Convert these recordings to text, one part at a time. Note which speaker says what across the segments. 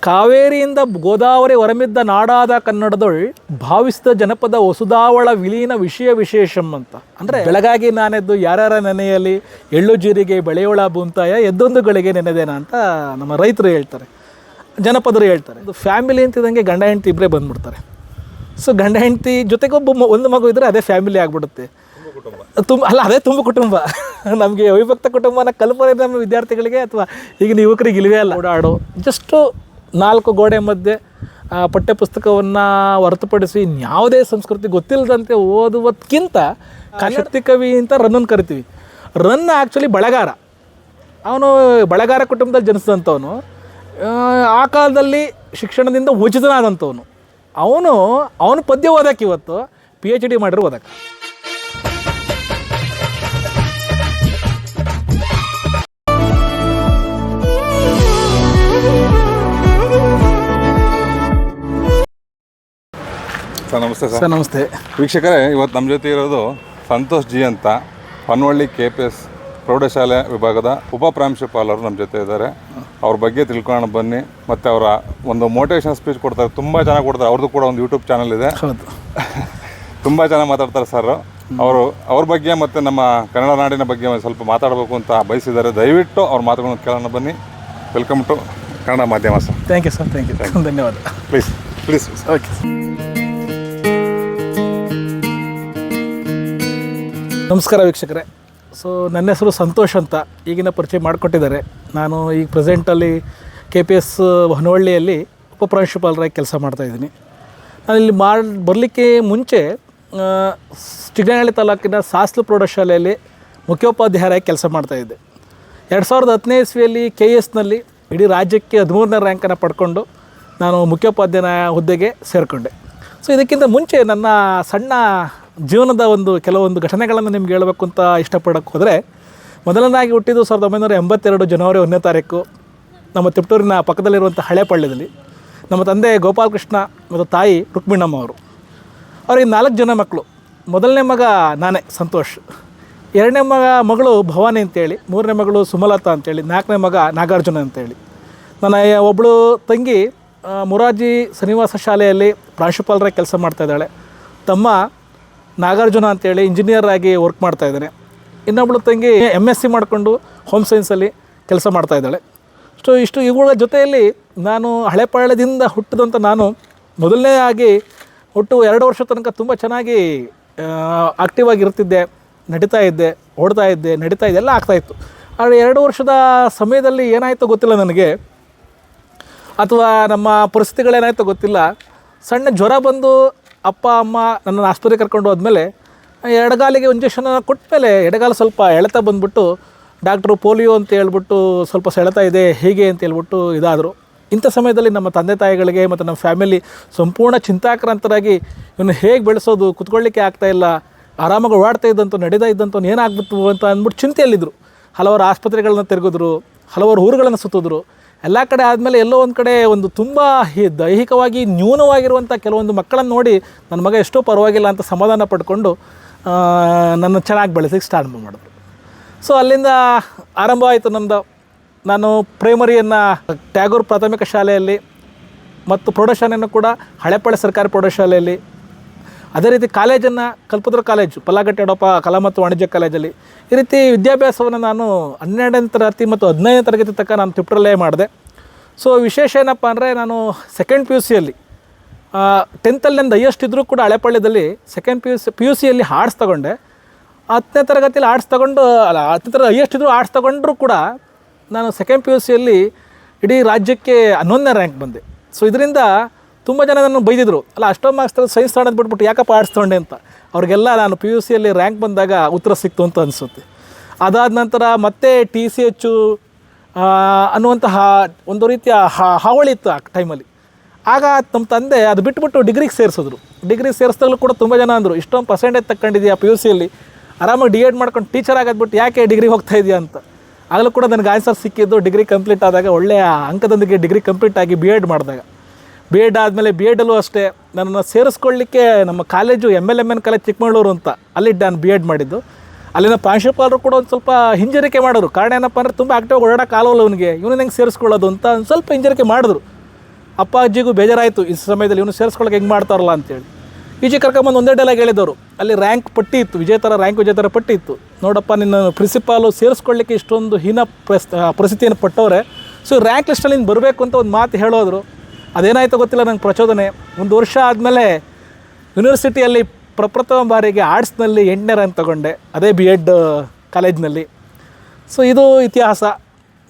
Speaker 1: ಕಾವೇರಿಯಿಂದ ಗೋದಾವರಿ ಹೊರಮಿದ್ದ ನಾಡಾದ ಕನ್ನಡದೊಳ್ ಭಾವಿಸಿದ ಜನಪದ ಹೊಸುದಾವಳ ವಿಲೀನ ವಿಷಯ ವಿಶೇಷಂ ಅಂತ. ಅಂದರೆ ಬೆಳಗಾಗಿ ನಾನೆದ್ದು ಯಾರ್ಯಾರ ನೆನೆಯಲ್ಲಿ ಎಳ್ಳು ಜೀರಿಗೆ ಬೆಳೆಯೋಳ ಬೂಂತಾಯ ಎದ್ದೊಂದು ಗಳಿಗೆ ನೆನೆದೇನ ಅಂತ ನಮ್ಮ ರೈತರು ಹೇಳ್ತಾರೆ. ಜನಪದರು ಹೇಳ್ತಾರೆ. ಇದು ಫ್ಯಾಮಿಲಿ ಅಂತಿದಂಗೆ ಗಂಡ ಹೆಂಡತಿ ಇಬ್ಬರೇ ಬಂದ್ಬಿಡ್ತಾರೆ. ಸೊ ಗಂಡ ಹೆಂಡತಿ ಜೊತೆಗೆ ಒಬ್ಬ ಮ- ಒಂದು ಮಗು ಇದ್ದರೆ ಅದೇ ಫ್ಯಾಮಿಲಿ ಆಗಿಬಿಡುತ್ತೆ. ತುಂಬ ಅಲ್ಲ ಅದೇ ತುಂಬ ಕುಟುಂಬ. ನಮಗೆ ಅವಿಭಕ್ತ ಕುಟುಂಬನ ಕಲ್ಪನೆ ನಮ್ಮ ವಿದ್ಯಾರ್ಥಿಗಳಿಗೆ ಅಥವಾ ಈಗಿನ ಯುವಕರಿಗೆ ಇಲ್ವೇ ಅಲ್ಲ. ಓಡಾಡು. ಜಸ್ಟು ನಾಲ್ಕು ಗೋಡೆ ಮಧ್ಯೆ ಪಠ್ಯ ಪುಸ್ತಕವನ್ನು ಹೊರತುಪಡಿಸಿ ಯಾವುದೇ ಸಂಸ್ಕೃತಿ ಗೊತ್ತಿಲ್ಲದಂತೆ ಓದುವುದಕ್ಕಿಂತ ಶಕ್ತಿ ಕವಿ ಅಂತ ರನ್ನನ್ನು ಕರಿತೀವಿ. ರನ್ ಆ್ಯಕ್ಚುಲಿ ಬಳಗಾರ. ಅವನು ಬಳಗಾರ ಕುಟುಂಬದಲ್ಲಿ ಜನಿಸಿದಂಥವನು. ಆ ಕಾಲದಲ್ಲಿ ಶಿಕ್ಷಣದಿಂದ ಉಚಿತನಾದಂಥವನು. ಅವನು ಅವನು ಪದ್ಯ ಓದಕ್ಕೆ ಇವತ್ತು? ಪಿ ಎಚ್ ಡಿ ಮಾಡಿರೋ ಓದಕ್ಕೆ
Speaker 2: ಸರ್ ನಮಸ್ತೆ ಸರ್.
Speaker 1: ನಮಸ್ತೆ.
Speaker 2: ವೀಕ್ಷಕರೇ ಇವತ್ತು ನಮ್ಮ ಜೊತೆ ಇರೋದು ಸಂತೋಷ್ ಜಿ ಅಂತ ಪನ್ವಳ್ಳಿ ಕೆ ಪಿ ಎಸ್ ಪ್ರೌಢಶಾಲೆ ವಿಭಾಗದ ಉಪ ಪ್ರಾಂಶುಪಾಲರು ನಮ್ಮ ಜೊತೆ ಇದ್ದಾರೆ. ಅವ್ರ ಬಗ್ಗೆ ತಿಳ್ಕೊಳ್ಳೋಣ ಬನ್ನಿ. ಮತ್ತು ಅವರ ಒಂದು ಮೋಟಿವೇಶನ್ ಸ್ಪೀಚ್ ಕೊಡ್ತಾರೆ. ತುಂಬ ಚೆನ್ನಾಗಿ ಕೊಡ್ತಾರೆ. ಅವ್ರದ್ದು ಕೂಡ ಒಂದು ಯೂಟ್ಯೂಬ್ ಚಾನಲ್ ಇದೆ. ತುಂಬ ಚೆನ್ನಾಗಿ ಮಾತಾಡ್ತಾರೆ ಸರ್. ಅವರು ಅವ್ರ ಬಗ್ಗೆ ಮತ್ತು ನಮ್ಮ ಕನ್ನಡ ನಾಡಿನ ಬಗ್ಗೆ ಒಂದು ಸ್ವಲ್ಪ ಮಾತಾಡಬೇಕು ಅಂತ ಬಯಸಿದ್ದಾರೆ. ದಯವಿಟ್ಟು ಅವ್ರ ಮಾತುಗಳನ್ನು ಕೇಳೋಣ ಬನ್ನಿ. ವೆಲ್ಕಮ್ ಟು ಕನ್ನಡ ಮಾಧ್ಯಮ sir.
Speaker 1: Thank you sir thank you ಧನ್ಯವಾದ.
Speaker 2: ಪ್ಲೀಸ್ ಪ್ಲೀಸ್
Speaker 1: ಓಕೆ ನಮಸ್ಕಾರ ವೀಕ್ಷಕರೇ. ಸೊ ನನ್ನ ಹೆಸರು ಸಂತೋಷ್ ಅಂತ ಈಗಿನ ಪರಿಚಯ ಮಾಡಿಕೊಟ್ಟಿದ್ದಾರೆ. ನಾನು ಈಗ ಪ್ರೆಸೆಂಟಲ್ಲಿ ಕೆ ಪಿ ಎಸ್ ಹೊನವಳ್ಳಿಯಲ್ಲಿ ಉಪಪ್ರಾಂಶುಪಾಲರಾಗಿ ಕೆಲಸ ಮಾಡ್ತಾಯಿದ್ದೀನಿ ನಾನು ಇಲ್ಲಿ ಮಾಡಿ, ಬರಲಿಕ್ಕೆ ಮುಂಚೆ ಚಿಗನಹಳ್ಳಿ ತಾಲೂಕಿನ ಸಾಸ್ಲು ಪ್ರೌಢಶಾಲೆಯಲ್ಲಿ ಮುಖ್ಯೋಪಾಧ್ಯಾಯರಾಗಿ ಕೆಲಸ ಮಾಡ್ತಾಯಿದ್ದೆ ಎರಡು ಸಾವಿರದ ಹತ್ತನೇ ಇಸ್ವಿಯಲ್ಲಿ ಕೆ ಎಸ್ನಲ್ಲಿ ಇಡೀ ರಾಜ್ಯಕ್ಕೆ ಹದಿಮೂರನೇ ರ್ಯಾಂಕನ್ನು ಪಡ್ಕೊಂಡು ನಾನು ಮುಖ್ಯೋಪಾಧ್ಯಾಯ ಹುದ್ದೆಗೆ ಸೇರಿಕೊಂಡೆ. ಸೊ ಇದಕ್ಕಿಂತ ಮುಂಚೆ ನನ್ನ ಸಣ್ಣ ಜೀವನದ ಒಂದು ಕೆಲವೊಂದು ಘಟನೆಗಳನ್ನು ನಿಮ್ಗೆ ಹೇಳಬೇಕು ಅಂತ ಇಷ್ಟಪಡೋಕ್ಕೆ ಹೋದರೆ, ಮೊದಲನೇದಾಗಿ ಹುಟ್ಟಿದ್ದು ಸಾವಿರದ ಒಂಬೈನೂರ ಎಂಬತ್ತೆರಡು ಜನವರಿ ಒಂದನೇ ತಾರೀಕು. ನಮ್ಮ ತಿಪ್ಟೂರಿನ ಪಕ್ಕದಲ್ಲಿರುವಂಥ ಹಳೆಪಳ್ಳ್ಯದಲ್ಲಿ ನಮ್ಮ ತಂದೆ ಗೋಪಾಲಕೃಷ್ಣ ಮತ್ತು ತಾಯಿ ರುಕ್ಮಿಣಮ್ಮ ಅವರು. ಅವ್ರಿಗೆ ನಾಲ್ಕು ಜನ ಮಕ್ಕಳು. ಮೊದಲನೇ ಮಗ ನಾನೇ, ಸಂತೋಷ್. ಎರಡನೇ ಮಗ ಮಗಳು ಭವಾನಿ ಅಂತೇಳಿ, ಮೂರನೇ ಮಗಳು ಸುಮಲತಾ ಅಂತೇಳಿ, ನಾಲ್ಕನೇ ಮಗ ನಾಗಾರ್ಜುನ ಅಂತೇಳಿ. ನನ್ನ ಒಬ್ಬಳು ತಂಗಿ ಮೊರಾರ್ಜಿ ಶ್ರೀನಿವಾಸ ಶಾಲೆಯಲ್ಲಿ ಪ್ರಾಂಶುಪಾಲರಾಗಿ ಕೆಲಸ ಮಾಡ್ತಾ ಇದ್ದಾಳೆ. ತಮ್ಮ ನಾಗಾರ್ಜುನ ಅಂತೇಳಿ ಇಂಜಿನಿಯರ್ ಆಗಿ ವರ್ಕ್ ಮಾಡ್ತಾ ಇದ್ದಾನೆ. ಇನ್ನೊಬ್ಬಳು ತಂಗಿ ಎಂ ಎಸ್ ಸಿ ಮಾಡಿಕೊಂಡು ಹೋಮ್ ಸೈನ್ಸಲ್ಲಿ ಕೆಲಸ ಮಾಡ್ತಾ ಇದ್ದಾಳೆ. ಸೊ ಇಷ್ಟು ಇವುಗಳ ಜೊತೆಯಲ್ಲಿ ನಾನು ಹಳೆಪಾಳ್ಯದಿಂದ ಹುಟ್ಟಿದಂಥ ನಾನು ಮೊದಲನೇ ಆಗಿ ಒಟ್ಟು ಎರಡು ವರ್ಷ ತನಕ ತುಂಬ ಚೆನ್ನಾಗಿ ಆಕ್ಟಿವ್ ಆಗಿರ್ತಿದ್ದೆ ನಡೀತಾ ಇದ್ದೆ, ಓಡ್ತಾ ಇದ್ದೆ, ನಡೀತಾ ಇದ್ದೆ, ಎಲ್ಲ ಆಗ್ತಾಯಿತ್ತು ಆದರೆ ಎರಡು ವರ್ಷದ ಸಮಯದಲ್ಲಿ ಏನಾಯಿತು ಗೊತ್ತಿಲ್ಲ ನನಗೆ. ಅಥವಾ ನಮ್ಮ ಪರಿಸ್ಥಿತಿಗಳೇನಾಯಿತು ಗೊತ್ತಿಲ್ಲ. ಸಣ್ಣ ಜ್ವರ ಬಂದು ಅಪ್ಪ, ಅಮ್ಮ ನನ್ನನ್ನು ಆಸ್ಪತ್ರೆ ಕರ್ಕೊಂಡು ಹೋದ್ಮೇಲೆ ಎಡಗಾಲಿಗೆ ಇಂಜೆಕ್ಷನ್ ಕೊಟ್ಟ ಮೇಲೆ ಎಡಗಾಲ ಸ್ವಲ್ಪ ಎಳೆತ ಬಂದ್ಬಿಟ್ಟು ಡಾಕ್ಟ್ರು ಪೋಲಿಯೋ ಅಂತ ಹೇಳ್ಬಿಟ್ಟು ಸ್ವಲ್ಪ ಸೆಳೆತ ಇದೆ, ಹೇಗೆ ಅಂತ ಹೇಳ್ಬಿಟ್ಟು ಇದಾದರು. ಇಂಥ ಸಮಯದಲ್ಲಿ ನಮ್ಮ ತಂದೆ ತಾಯಿಗಳಿಗೆ ಮತ್ತು ನಮ್ಮ ಫ್ಯಾಮಿಲಿ ಸಂಪೂರ್ಣ ಚಿಂತಾಕ್ರಾಂತರಾಗಿ ಇವನು ಹೇಗೆ ಬೆಳೆಸೋದು, ಕುತ್ಕೊಳ್ಳಿಕ್ಕೆ ಆಗ್ತಾ ಇಲ್ಲ, ಆರಾಮಾಗಿ ಓಡಾಡ್ತಾ ಇದ್ದಂಥ ನಡೀತಾ ಇದ್ದಂಥ ಏನಾಗ್ಬಿಟ್ಟು ಅಂತ ಅಂದ್ಬಿಟ್ಟು ಚಿಂತೆಯಲ್ಲಿದ್ದರು ಹಲವಾರು ಆಸ್ಪತ್ರೆಗಳನ್ನ ತಿರುಗಿದ್ರು, ಹಲವಾರು ಊರುಗಳನ್ನು ಸುತ್ತಿದ್ರು. ಎಲ್ಲ ಕಡೆ ಆದಮೇಲೆ ಎಲ್ಲೋ ಒಂದು ಕಡೆ ಒಂದು ತುಂಬ ದೈಹಿಕವಾಗಿ ನ್ಯೂನವಾಗಿರುವಂಥ ಕೆಲವೊಂದು ಮಕ್ಕಳನ್ನು ನೋಡಿ ನನ್ನ ಮಗ ಎಷ್ಟೋ ಪರವಾಗಿಲ್ಲ ಅಂತ ಸಮಾಧಾನ ಪಡ್ಕೊಂಡು ನನ್ನ ಚೆನ್ನಾಗಿ ಬೆಳೆಸಕ್ಕೆ ಸ್ಟಾರ್ಟ್ ಮಾಡಿದ್ರು ಸೊ ಅಲ್ಲಿಂದ ಆರಂಭ ಆಯಿತು ನಮ್ಮದು ನಾನು ಪ್ರೈಮರಿಯನ್ನು ಟ್ಯಾಗೂರ್ ಪ್ರಾಥಮಿಕ ಶಾಲೆಯಲ್ಲಿ ಮತ್ತು ಪ್ರೌಢಶಾಲೆಯನ್ನು ಕೂಡ ಹಳೆಪಳೆ ಸರ್ಕಾರಿ ಪ್ರೌಢಶಾಲೆಯಲ್ಲಿ ಅದೇ ರೀತಿ ಕಾಲೇಜನ್ನು ಕಲ್ಪದ್ರ ಕಾಲೇಜು, ಪಲ್ಲಾಗಟ್ಟೆ ಯಡಪ್ಪ ಕಲಾ ಮತ್ತು ವಾಣಿಜ್ಯ ಕಾಲೇಜಲ್ಲಿ ಈ ರೀತಿ ವಿದ್ಯಾಭ್ಯಾಸವನ್ನು ನಾನು ಹನ್ನೆರಡನೇ ತರಗತಿ ಮತ್ತು ಹದಿನೈದನೇ ತರಗತಿ ತನಕ ನಾನು ತಿಪ್ಟರಲ್ಲೇ ಮಾಡಿದೆ. ಸೊ ವಿಶೇಷ ಏನಪ್ಪ ಅಂದರೆ ನಾನು ಸೆಕೆಂಡ್ ಪಿ ಯು ಸಿಯಲ್ಲಿ ಟೆಂತಲ್ಲಿ ನಂದು ಹೈಯೆಸ್ಟ್ ಇದ್ದರೂ ಕೂಡ ಹಳೆಪಳ್ಳ್ಯದಲ್ಲಿ second P U C P U ಸಿಯಲ್ಲಿ ಆರ್ಟ್ಸ್ ತಗೊಂಡೆ. ಹತ್ತನೇ ತರಗತಿಯಲ್ಲಿ ಆರ್ಟ್ಸ್ ತೊಗೊಂಡು, ಅಲ್ಲ, ಹತ್ತನೇ ತರ ಹೈಯೆಸ್ಟ್ ಇದ್ದರೂ ಆರ್ಟ್ಸ್ ತೊಗೊಂಡ್ರೂ ಕೂಡ ನಾನು ಸೆಕೆಂಡ್ ಪಿ ಯು ಸಿಯಲ್ಲಿ ಇಡೀ ರಾಜ್ಯಕ್ಕೆ ಹನ್ನೊಂದನೇ ರ್ಯಾಂಕ್ ಬಂದೆ. ಸೊ ಇದರಿಂದ ತುಂಬ ಜನ ನನ್ನ ಬೈದಿದ್ರು. ಅಲ್ಲ ಅಷ್ಟೋ ಮಾರ್ಕ್ಸ್ ತೆಗೆದು ಸೈನ್ಸ್ ತಗೊಂಡು ಬಿಟ್ಬಿಟ್ಟು ಯಾಕಪ್ಪ ಆರ್ಟ್ಸ್ ತಗೊಂಡೆ ಅಂತ. ಅವ್ರಿಗೆಲ್ಲ ನಾನು ಪಿ ಯು ಸಿಯಲ್ಲಿ ರ್ಯಾಂಕ್ ಬಂದಾಗ ಉತ್ತರ ಸಿಕ್ತು ಅಂತ ಅನಿಸುತ್ತೆ. ಅದಾದ ನಂತರ ಮತ್ತೆ ಟಿ ಸಿ ಹೆಚ್ಚು ಅನ್ನುವಂತಹ ಒಂದು ರೀತಿಯ ಹಾವಳಿ ಇತ್ತು ಆ ಟೈಮಲ್ಲಿ ಆಗ ನಮ್ಮ ತಂದೆ ಅದು ಬಿಟ್ಬಿಟ್ಟು ಡಿಗ್ರಿಗೆ ಸೇರಿಸಿದ್ರು. ಡಿಗ್ರಿಗೆ ಸೇರಿಸಿದಾಗಲೂ ಕೂಡ ತುಂಬ ಜನ ಅಂದರು, ಇಷ್ಟೊಂದು ಪರ್ಸೆಂಟೇಜ್ ತಗೊಂಡಿದ್ಯಾ ಪಿ ಯು ಸಿಯಲ್ಲಿ ಆರಾಮಾಗಿ ಡಿ ಎಡ್ ಮಾಡ್ಕೊಂಡು ಟೀಚರ್ ಆಗೋದ್ಬಿಟ್ಟು ಯಾಕೆ ಡಿಗ್ರಿಗೆ ಹೋಗ್ತಾ ಇದೆಯಾ ಅಂತ. ಆಗಲೂ ಕೂಡ ನನಗೆ ಆನ್ಸರ್ ಸಿಕ್ಕಿದ್ದು ಡಿಗ್ರಿ ಕಂಪ್ಲೀಟ್ ಆದಾಗ ಒಳ್ಳೆಯ ಅಂಕದೊಂದಿಗೆ ಡಿಗ್ರಿ ಕಂಪ್ಲೀಟ್ ಆಗಿ ಬಿ ಎಡ್ ಮಾಡಿದಾಗ. ಬಿ ಎಡ್ ಆದಮೇಲೆ ಬಿ ಎಡಲ್ಲೂ ಅಷ್ಟೇ. ನನ್ನನ್ನು ಸೇರಿಸ್ಕೊಳ್ಳಿಕ್ಕೆ ನಮ್ಮ college M L M N college Chikkamagaluru ಅಂತ. ಅಲ್ಲಿ ನಾನು ಬಿ ಎಡ್ ಮಾಡಿದ್ದು. ಅಲ್ಲಿನ ಪ್ರಾಂಶುಪಾಲರು ಕೂಡ ಒಂದು ಸ್ವಲ್ಪ ಹಿಂಜರಿಕೆ ಮಾಡಿದ್ರು ಕಾರಣ ಏನಪ್ಪ ಅಂದರೆ ತುಂಬ ಆಕ್ಟಿವ್ ಓಡಾಡೋ ಆಗಲ್ಲ ಅವನಿಗೆ. ಇವನು ಹೆಂಗೆ ಸೇರಿಸ್ಕೊಳ್ಳೋದು ಅಂತ ಒಂದು ಸ್ವಲ್ಪ ಹಿಂಜರಿಕೆ ಮಾಡಿದ್ರು. ಅಪ್ಪ ಅಜ್ಜಿಗೂ ಬೇಜಾರಾಯಿತು. ಈ ಸಮಯದಲ್ಲಿ ಇವನು ಸೇರಿಸ್ಕೊಳ್ಳೋಕೆ ಹೆಂಗೆ ಮಾಡ್ತಾರಲ್ಲ ಅಂತೇಳಿ. ಈಜಿ ಕರ್ಕೊಂಬಂದು ಒಂದೇ ಡೈಲಾಗ್ ಹೇಳಿದವರು. ಅಲ್ಲಿ ರ್ಯಾಂಕ್ ಪಟ್ಟಿ ಇತ್ತು. ವಿಜೇತರ ರ್ಯಾಂಕ್ ವಿಜೇತರ ಪಟ್ಟಿ ಇತ್ತು. ನೋಡಪ್ಪ, ನಿನ್ನ ಪ್ರಿನ್ಸಿಪಾಲು ಸೇರಿಸ್ಕೊಳ್ಳಿಕ್ಕೆ ಇಷ್ಟೊಂದು ಹೀನ ಪ್ರಸ್ ಪರಿಸ್ಥಿತಿಯನ್ನು ಪಟ್ಟವ್ರೆ. ಸೊ ರ್ಯಾಂಕ್ ಲಿಸ್ಟಲ್ಲಿ ನೀನು ಬರಬೇಕು ಅಂತ ಒಂದು ಮಾತು ಹೇಳೋದ್ರು. ಅದೇನಾಯ್ತೋ ಗೊತ್ತಿಲ್ಲ ನಂಗೆ ಪ್ರಚೋದನೆ. ಒಂದು ವರ್ಷ ಆದಮೇಲೆ ಯೂನಿವರ್ಸಿಟಿಯಲ್ಲಿ ಪ್ರಪ್ರಥಮ ಬಾರಿಗೆ ಆರ್ಟ್ಸ್ನಲ್ಲಿ ಎಂಟನೇ ರ್ಯಾಂಕ್ ತಗೊಂಡೆ. ಅದೇ ಬಿ ಎಡ್ ಕಾಲೇಜ್ನಲ್ಲಿ ಸೊ ಇದು ಇತಿಹಾಸ.